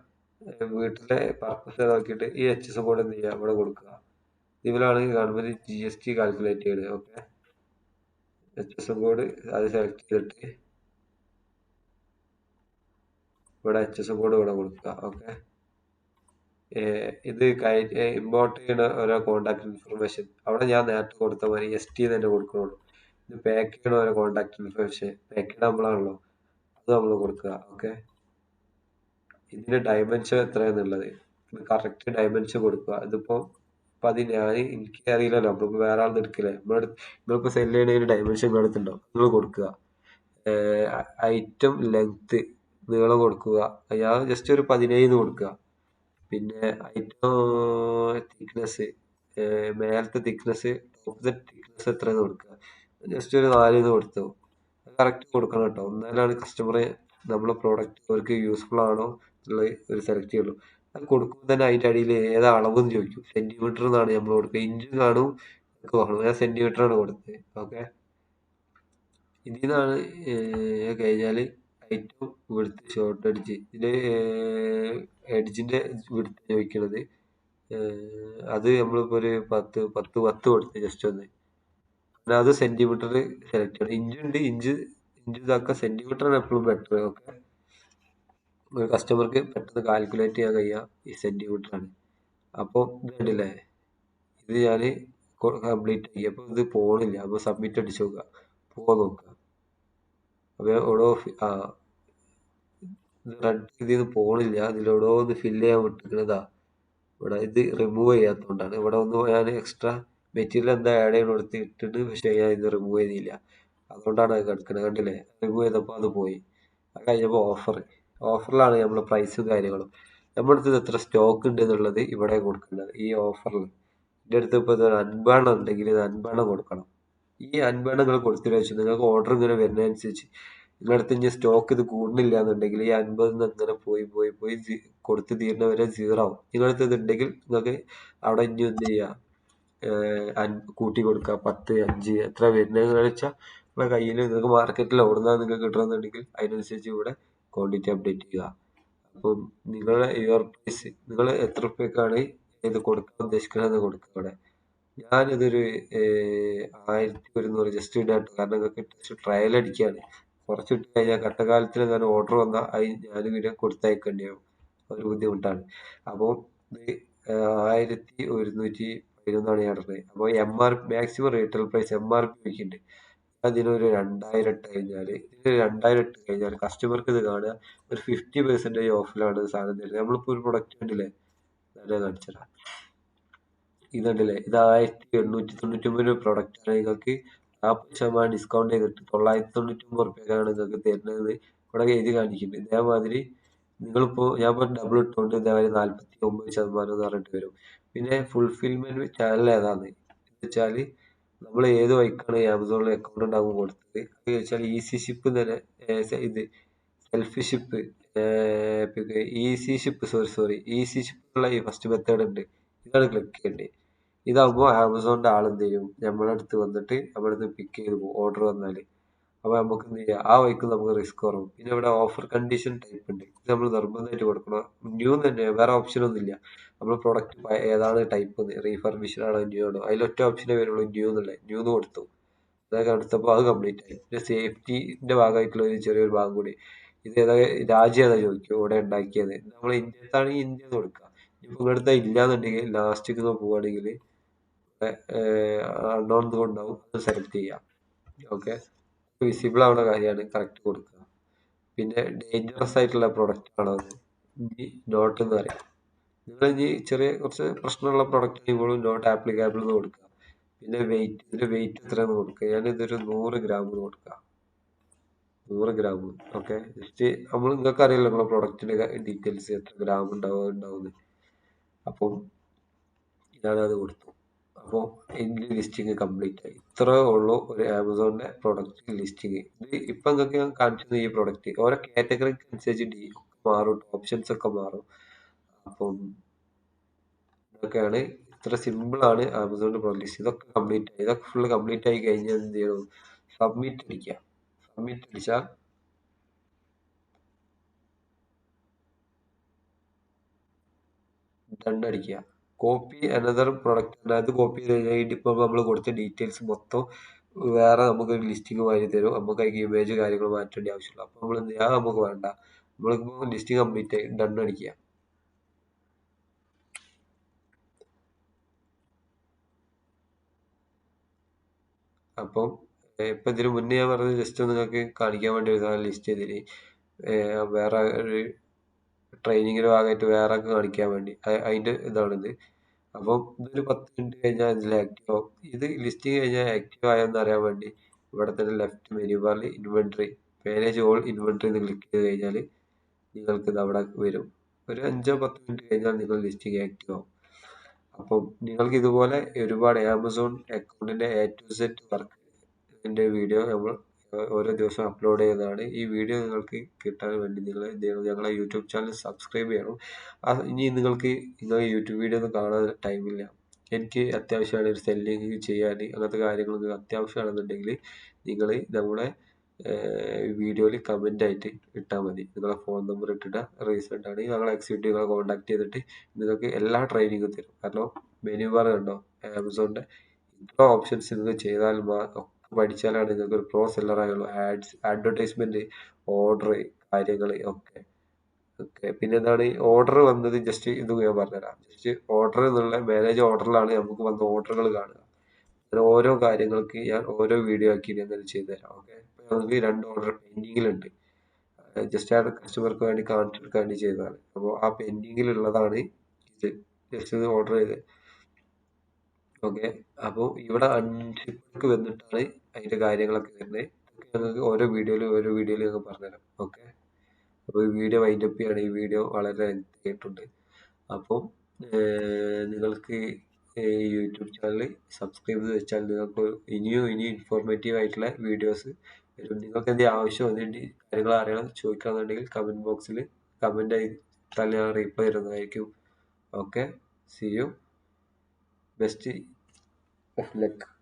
വീട്ടിലെ പർപ്പസ് നോക്കിയിട്ട് ഈ എച്ച് എസ് ബോർഡ് എന്ത് ചെയ്യുക അവിടെ കൊടുക്കുക ഇതിലാണ് government G S T calculate ചെയ്യണേ ഓക്കെ എച്ച് എസ് ബോർഡ് അത് സെലക്ട് ചെയ്തിട്ട് ഇവിടെ എച്ച് എസ് ബോർഡ് ഇവിടെ കൊടുക്കുക ഓക്കെ ഇത് ഇമ്പോർട്ട് ചെയ്യുന്ന ഓരോ കോണ്ടാക്ട് ഇൻഫർമേഷൻ അവിടെ ഞാൻ നേരത്തെ കൊടുത്ത മാതിരി എസ് ടി തന്നെ കൊടുക്കണുള്ളൂ ഇത് പാക്ക് ചെയ്യണ ഓരോ കോണ്ടാക്ട് ഇൻഫർമേഷൻ പാക്ക് ചെയ്യണ നമ്മളാണല്ലോ. അത് നമ്മൾ കൊടുക്കുക ഓക്കെ ഇതിന്റെ ഡയമെൻഷൻ എത്രയാണെന്നുള്ളത് കറക്റ്റ് ഡയമെൻഷൻ കൊടുക്കുക. ഇതിപ്പോൾ അപ്പം അത് ഞാൻ എനിക്ക് അറിയില്ലല്ലോ നമ്മളിപ്പോൾ വേറെ ആൾ എടുക്കില്ലേ നമ്മളെ നിങ്ങളിപ്പോൾ സെൽ ചെയ്യണ ഡയമെൻഷൻ നിങ്ങളെടുത്തുണ്ടോ നിങ്ങൾ കൊടുക്കുക. ഐറ്റം ലെങ്ത്ത് നീളം കൊടുക്കുക. ഞാൻ ജസ്റ്റ് ഒരു പതിനേഴ് കൊടുക്കുക. പിന്നെ ഐറ്റം തിക്നെസ് മേലത്തെ തിക്നെസ് ടോപ്പത്തെ തിക്നെസ് എത്രയെന്ന് കൊടുക്കുക. ജസ്റ്റ് ഒരു നാല് ഇത് കൊടുത്തു. കറക്റ്റ് കൊടുക്കണം കേട്ടോ. എന്നാലാണ് കസ്റ്റമർ നമ്മളെ പ്രോഡക്റ്റ് അവർക്ക് യൂസ്ഫുൾ ആണോ എന്നുള്ളത് ഒരു സെലക്ട് ചെയ്യുള്ളൂ. അത് കൊടുക്കുമ്പോൾ തന്നെ അതിന്റെ അടിയിൽ ഏതാ അളവെന്ന് ചോദിക്കും. സെന്റിമീറ്റർ എന്നാണ് നമ്മൾ കൊടുക്കുക. ഇഞ്ചും കാണും ഒക്കെ വേണം ഞാൻ സെന്റിമീറ്ററാണ് കൊടുത്തത്. ഓക്കെ ഇതിൽ നിന്നാണ് കഴിഞ്ഞാൽ ഐറ്റം വിടുത്ത് ഷോർട്ട് അടിച്ച് ഇതിൽ എഡ്ജിന്റെ വിടുത്ത് ചോദിക്കണത് അത് നമ്മളിപ്പോൾ ഒരു പത്ത് പത്ത് പത്ത് കൊടുത്ത് ജസ്റ്റ് ഒന്ന്. അത് സെന്റിമീറ്റർ സെലക്ട് ചെയ്യണം. ഇഞ്ച് ഉണ്ട് ഇഞ്ച് ഇഞ്ച് ഇതാക്കുക സെന്റിമീറ്റർ ആണ് എപ്പോഴും ബെറ്റർ ഓക്കെ? ഒരു കസ്റ്റമർക്ക് പെട്ടെന്ന് കാൽക്കുലേറ്റ് ചെയ്യാൻ കഴിയുക ഈ സെന്റിമീറ്റർ ആണ്. അപ്പോൾ ഇത് കണ്ടില്ലേ? ഇത് ഞാൻ കംപ്ലീറ്റ് ആക്കി. അപ്പോൾ ഇത് പോണില്ല. അപ്പോൾ സബ്മിറ്റ് അടിച്ച് നോക്കുക പോകാൻ നോക്കുക അപ്പോൾ എവിടോ ആ റെഡ് ഇതിൽ നിന്ന് പോണില്ല. ഇതിലെവിടോ ഒന്ന് ഫില്ല് ചെയ്യാൻ വിട്ടിരിക്കുന്നതാ ഇവിടെ ഇത് റിമൂവ് ചെയ്യാത്തതുകൊണ്ടാണ് ഇവിടെ ഒന്ന് ഞാൻ എക്സ്ട്രാ മെറ്റീരിയൽ എന്താ ആഡ് ചെയ്യണം എടുത്തിട്ടുണ്ട് പക്ഷേ ഞാൻ ഇത് റിമൂവ് ചെയ്തില്ല. അതുകൊണ്ടാണ് അത് കിടക്കുന്നത് കണ്ടില്ലേ? റിമൂവ് ചെയ്തപ്പോൾ അത് പോയി. അത് കഴിഞ്ഞപ്പോൾ ഓഫർ ഓഫറിലാണ് നമ്മൾ പ്രൈസും കാര്യങ്ങളും. നമ്മുടെ അടുത്ത് എത്ര സ്റ്റോക്ക് ഉണ്ട് എന്നുള്ളത് ഇവിടെ കൊടുക്കുന്നത് ഈ ഓഫറിൽ എന്റെ അടുത്ത് ഇപ്പോൾ ഇതൊരു അൻപണം ഉണ്ടെങ്കിൽ ഇത് അൻപണം കൊടുക്കണം. ഈ അൻപണം നിങ്ങൾ കൊടുത്തിട്ട് വെച്ചു നിങ്ങൾക്ക് ഓർഡർ ഇങ്ങനെ വരുന്നതനുസരിച്ച് നിങ്ങളുടെ അടുത്ത് ഇനി സ്റ്റോക്ക് ഇത് കൂടുന്നില്ല എന്നുണ്ടെങ്കിൽ ഈ അൻപതിൽ നിന്ന് പോയി പോയി പോയി കൊടുത്ത് തീരുന്നവരെ സീറോ ആവും. നിങ്ങളുടെ അടുത്ത് ഇതുണ്ടെങ്കിൽ നിങ്ങൾക്ക് അവിടെ ഇനി എന്ത് ചെയ്യുക കൂട്ടി കൊടുക്കുക പത്ത് അഞ്ച് എത്ര വരുന്നതെന്ന് വെച്ചാൽ നിങ്ങളുടെ കയ്യിൽ നിങ്ങൾക്ക് മാർക്കറ്റിൽ ഓടുന്നത് നിങ്ങൾക്ക് കിട്ടണമെന്നുണ്ടെങ്കിൽ അതിനനുസരിച്ച് ഇവിടെ ക്വാണ്ടിറ്റി അപ്ഡേറ്റ് ചെയ്യുക. അപ്പം നിങ്ങളുടെ യുവർ പ്രൈസ് നിങ്ങൾ എത്ര റുപ്യക്കാണ് ഇത് കൊടുക്കാൻ ഉദ്ദേശിക്കുന്നത് കൊടുക്കുക ഇവിടെ ഞാനിതൊരു ആയിരത്തി ഒരുന്നൂറ് ജസ്റ്റ് ഇടാട്ടോ കാരണം നിങ്ങൾക്ക് ജസ്റ്റ് ട്രയൽ അടിക്കുകയാണ് കുറച്ച് ഇട്ട് കഴിഞ്ഞാൽ കട്ടകാലത്തിൽ ഞാൻ ഓർഡർ വന്നാൽ അത് ഞാൻ പിന്നെ കൊടുത്തയക്കേണ്ടി വരും. ഒരു ബുദ്ധിമുട്ടാണ്. അപ്പോൾ ആയിരത്തി ഒരുന്നൂറ്റി പതിനൊന്നാണ് ഞാൻ പറഞ്ഞത് അപ്പോൾ M R maximum retail price M R P വയ്ക്കുന്നുണ്ട് അതിനൊരു രണ്ടായിരം ഇട്ട് കഴിഞ്ഞാൽ ഇതിനൊരു രണ്ടായിരം ഇട്ട് കഴിഞ്ഞാൽ കസ്റ്റമർക്ക് ഇത് കാണുക. ഒരു ഫിഫ്റ്റി പെർസെന്റേജ് ഓഫിലാണ് സാധനം തരുന്നത്. നമ്മളിപ്പോൾ ഒരു പ്രൊഡക്റ്റ് കണ്ടില്ലേ? ഞാൻ കാണിച്ചാൽ ഇതുണ്ടല്ലേ ഇത് ആയിരത്തി എണ്ണൂറ്റി തൊണ്ണൂറ്റി രൂപ പ്രൊഡക്റ്റാണ് നിങ്ങൾക്ക് നാൽപ്പത് ശതമാനം ഡിസ്കൗണ്ട് ചെയ്തിട്ട് തൊള്ളായിരത്തി തൊണ്ണൂറ്റി ഒമ്പത് റുപ്യക്കാണ് നിങ്ങൾക്ക് തരുന്നത്. ഇവിടെ എഴുതി കാണിക്കുന്നത് ഇതേമാതിരി നിങ്ങളിപ്പോൾ ഞാൻ ഇപ്പോൾ ഡബിൾ ഇട്ടുകൊണ്ട് ഇതേമാതിരി നാൽപ്പത്തി ഒമ്പത് ശതമാനം എന്ന് പറഞ്ഞിട്ട് വരും. പിന്നെ ഫുൾഫിൽമെന്റ് ചാനൽ ഏതാന്ന്? വെച്ചാൽ നമ്മൾ ഏത് വഴിക്കാണ് ആമസോണിൽ അക്കൗണ്ട് ഉണ്ടാകുമ്പോൾ കൊടുത്തത്? അത് വെച്ചാൽ ഈസി ഷിപ്പ് തന്നെ ഇത് സെൽഫ് ഷിപ്പ് പിന്നെ easy ship sorry sorry easy ഷിപ്പുള്ള ഈ ഫസ്റ്റ് മെത്തേഡ് ഉണ്ട്. ഇതാണ് ക്ലിക്ക് ചെയ്യേണ്ടത് ഇതാകുമ്പോൾ ആമസോണിന്റെ എന്ത് ചെയ്യും? നമ്മളെ അടുത്ത് വന്നിട്ട് നമ്മുടെ അടുത്ത് പിക്ക് ചെയ്ത് പോകും ഓർഡർ വന്നാൽ അപ്പോൾ നമുക്ക് എന്ത് ചെയ്യാം? ആ വഴിക്ക് നമുക്ക് റിസ്ക് കുറവും. പിന്നെ ഇവിടെ ഓഫർ കണ്ടീഷൻ ടൈപ്പ് ഉണ്ട്. ഇത് നമ്മൾ നിർബന്ധമായിട്ട് കൊടുക്കണം. ന്യൂ തന്നെ വേറെ ഓപ്ഷൻ ഒന്നും ഇല്ല നമ്മൾ പ്രൊഡക്റ്റ് ഏതാണ് ടൈപ്പ് റീഫർബിഷൻ ആണോ? ന്യൂ ആണോ അതിലൊറ്റ ഓപ്ഷനേ വരുള്ളൂ ന്യൂ എന്നുള്ളത് ന്യൂ എന്ന് കൊടുത്തു. അതൊക്കെ എടുത്തപ്പോൾ അത് കംപ്ലീറ്റ് ആയി. പിന്നെ സേഫ്റ്റിന്റെ ഭാഗമായിട്ടുള്ള ഒരു ചെറിയൊരു ഭാഗം കൂടി. ഇത് ഏതാ രാജ്യം ഏതാ ചോദിക്കും ഇവിടെ ഉണ്ടാക്കിയത്? നമ്മൾ ഇന്ത്യത്താണെങ്കിൽ ഇന്ത്യ എന്ന് കൊടുക്കുക. ഇപ്പൊ ഇവിടുത്തെ ഇല്ലാന്നുണ്ടെങ്കിൽ ലാസ്റ്റിക്ക് പോവുകയാണെങ്കിൽ അൺനോൺ കൊണ്ടാവും അത് സെലക്ട് ചെയ്യാം. ഓക്കെ? വിസിബിൾ ആവുന്ന കാര്യമാണ് കറക്റ്റ് കൊടുക്കുക. പിന്നെ ഡേഞ്ചറസ് ആയിട്ടുള്ള പ്രൊഡക്റ്റ് ആണോ? നോട്ട് എന്ന് പറയാം. നിങ്ങൾ ഇനി ചെറിയ കുറച്ച് പ്രശ്നമുള്ള പ്രൊഡക്റ്റ് ചെയ്യുമ്പോഴും നോട്ട് ആപ്ലിക്കബിൾ എന്ന് കൊടുക്കുക. പിന്നെ വെയിറ്റ് ഇതിന്റെ വെയിറ്റ് എന്ന് കൊടുക്കുക. ഞാൻ ഇതൊരു നൂറ് ഗ്രാം എന്ന് കൊടുക്കുക. നൂറ് ഗ്രാം ഓക്കെ ജസ്റ്റ് നമ്മൾ നിങ്ങൾക്ക് അറിയില്ല നമ്മളെ പ്രൊഡക്റ്റിന്റെ ഡീറ്റെയിൽസ് എത്ര ഗ്രാം ഉണ്ടാവുക ഉണ്ടാവുന്നത് അപ്പം ഞാനത് കൊടുത്തു. അപ്പോൾ എന്റെ ലിസ്റ്റിങ് കംപ്ലീറ്റ് ആയി. ഇത്രേ ഉള്ളൂ ഒരു ആമസോണിന്റെ പ്രൊഡക്റ്റ് ലിസ്റ്റിങ് ഇത് ഇപ്പം നിങ്ങൾക്ക് ഞാൻ കാണിച്ചിരുന്ന ഈ പ്രൊഡക്റ്റ് ഓരോ കാറ്റഗറിക്ക് അനുസരിച്ച് ഡി മാറും ഓപ്ഷൻസ് ഒക്കെ മാറും. അപ്പം ഇതൊക്കെയാണ്. ഇത്ര സിമ്പിൾ ആണ് ആമസോണിന്റെ പ്രൊഡക്റ്റ് ഇതൊക്കെ കംപ്ലീറ്റ് ആയി. ഇതൊക്കെ ഫുള്ള് കംപ്ലീറ്റ് ആയി കഴിഞ്ഞാൽ എന്ത് ചെയ്യണം? സബ്മിറ്റ് അടിക്കുക സബ്മിറ്റ് അടിച്ചാൽ ഡൺ അടിക്കുക കോപ്പി അനദർ പ്രൊഡക്റ്റ് അതായത് കോപ്പി ചെയ്ത് കഴിഞ്ഞിട്ട് ഇപ്പോൾ നമ്മൾ കൊടുത്ത ഡീറ്റെയിൽസ് മൊത്തം വേറെ നമുക്ക് ഒരു ലിസ്റ്റിംഗ് വാങ്ങി തരും. നമുക്ക് അതിന് ഇമേജ് കാര്യങ്ങൾ മാറ്റേണ്ട ആവശ്യമുള്ളൂ അപ്പോൾ നമ്മൾ എന്ത് ചെയ്യുക നമുക്ക് വേണ്ട. നമ്മളിപ്പോൾ ലിസ്റ്റിംഗ് കംപ്ലീറ്റ് ആയി. ഡൺ അപ്പം ഇപ്പം ഇതിന് മുന്നേ ഞാൻ പറഞ്ഞത് ജസ്റ്റ് ഒന്ന് നിങ്ങൾക്ക് കാണിക്കാൻ വേണ്ടി ഒരു ലിസ്റ്റ് ചെയ്തിന്. വേറെ ഒരു ട്രെയിനിങ്ങിന്റെ ഭാഗമായിട്ട് വേറെ കാണിക്കാൻ വേണ്ടി. അതിന്റെ ഇതാണിത്. അപ്പം ഇതൊരു പത്ത് മിനിറ്റ് കഴിഞ്ഞാൽ ഇതിൽ ആക്റ്റീവ് ആവും. ഇത് ലിസ്റ്റ് കഴിഞ്ഞാൽ ആക്റ്റീവ് ആയെന്ന് അറിയാൻ വേണ്ടി ഇവിടെ തന്നെ ലെഫ്റ്റ് മെനു ബാറിൽ ഇൻവെൻട്രി മാനേജ് ഓൾ ഇൻവെൻട്രി എന്ന് ക്ലിക്ക് ചെയ്ത് കഴിഞ്ഞാൽ നിങ്ങൾക്ക് ഇത് അവിടെ വരും. ഒരു അഞ്ചോ പത്ത് മിനിറ്റ് കഴിഞ്ഞാൽ നിങ്ങൾ ലിസ്റ്റിംഗ് ആക്റ്റീവ് ആവും. അപ്പം നിങ്ങൾക്ക് ഇതുപോലെ ഒരുപാട് ആമസോൺ അക്കൗണ്ടിന്റെ എ ടു സെറ്റ് വർക്കിന്റെ വീഡിയോ നമ്മൾ ഓരോ ദിവസം അപ്ലോഡ് ചെയ്യുന്നതാണ്. ഈ വീഡിയോ നിങ്ങൾക്ക് കിട്ടാൻ വേണ്ടി നിങ്ങൾ ഞങ്ങളെ യൂട്യൂബ് ചാനൽ സബ്സ്ക്രൈബ് ചെയ്യണം. ഇനി നിങ്ങൾക്ക് നിങ്ങൾ യൂട്യൂബ് വീഡിയോ ഒന്നും കാണാൻ ടൈമില്ല എനിക്ക് അത്യാവശ്യമാണ് ഒരു സെല്ലിങ് ചെയ്യാൻ അങ്ങനത്തെ കാര്യങ്ങളൊക്കെ അത്യാവശ്യമാണെന്നുണ്ടെങ്കിൽ നിങ്ങൾ നമ്മുടെ വീഡിയോയിൽ കമന്റ് ആയിട്ട് ഇട്ടാൽ മതി. നിങ്ങളെ ഫോൺ നമ്പർ ഇട്ടിട്ട് റീസെന്റ് ആണ് എക്സിക്യൂട്ടീവ് എക്സിക്യൂട്ടീവുകളെ കോൺടാക്ട് ചെയ്തിട്ട് നിങ്ങൾക്ക് എല്ലാ ട്രെയിനിങ്ങും തരും. കാരണം മെനു ബാർ കണ്ടോ? ആമസോണിന്റെ ഇത്ര ഓപ്ഷൻസ് നിങ്ങൾക്ക് ചെയ്താൽ പഠിച്ചാലാണ് നിങ്ങൾക്ക് ഒരു പ്രോ സെല്ലർ ആയുള്ളൂ. ആഡ്സ് അഡ്വർടൈസ്മെന്റ് ഓർഡർ കാര്യങ്ങൾ ഒക്കെ. ഓക്കെ പിന്നെ എന്താണ്? ഓർഡർ വന്നത് ജസ്റ്റ് ഇത് ഞാൻ പറഞ്ഞുതരാം. ജസ്റ്റ് ഓർഡർ എന്നുള്ള മാനേജ് ഓർഡറിലാണ് നമുക്ക് വന്ന ഓർഡറുകൾ കാണുക. അങ്ങനെ ഓരോ കാര്യങ്ങൾക്ക് ഞാൻ ഓരോ വീഡിയോ ആക്കി ഞാൻ ചെയ്തു തരാം ഓക്കെ നമുക്ക് രണ്ട് ഓർഡർ പെൻഡിങ്ങിലുണ്ട് ജസ്റ്റ് ആ കസ്റ്റമർക്ക് വേണ്ടി കാണിച്ചെടുക്കാൻ വേണ്ടി ചെയ്തതാണ്. അപ്പോൾ ആ പെൻഡിങ്ങിലുള്ളതാണ് ഇത്. ജസ്റ്റ് ഇത് ഓർഡർ ചെയ്ത് ഓക്കെ അപ്പോൾ ഇവിടെ അൺഷിപ്പിലേക്ക് വന്നിട്ടാണ് അതിന്റെ കാര്യങ്ങളൊക്കെ വരുന്നത്. ഞങ്ങൾക്ക് ഓരോ വീഡിയോയിലും ഓരോ വീഡിയോയിൽ ഞങ്ങൾ പറഞ്ഞുതരാം. ഓക്കെ അപ്പോൾ ഈ വീഡിയോ വൈൻഡപ്പ് ചെയ്യാണ്. ഈ വീഡിയോ വളരെ ആയിട്ടുണ്ട്. അപ്പോൾ നിങ്ങൾക്ക് യൂട്യൂബ് ചാനൽ സബ്സ്ക്രൈബ് ചെയ്ത് വെച്ചാൽ നിങ്ങൾക്ക് ഇനിയും ഇനിയും ഇൻഫോർമേറ്റീവ് ആയിട്ടുള്ള വീഡിയോസ് നിങ്ങൾക്ക് എന്തെങ്കിലും ആവശ്യം എന്തെങ്കിലും കാര്യങ്ങൾ അറിയണം. ചോദിക്കുകയാണെന്നുണ്ടെങ്കിൽ കമന്റ് ബോക്സിൽ കമന്റ് ഞാൻ റീപ്ലൈ തരുന്നതായിരിക്കും. Okay see you best of luck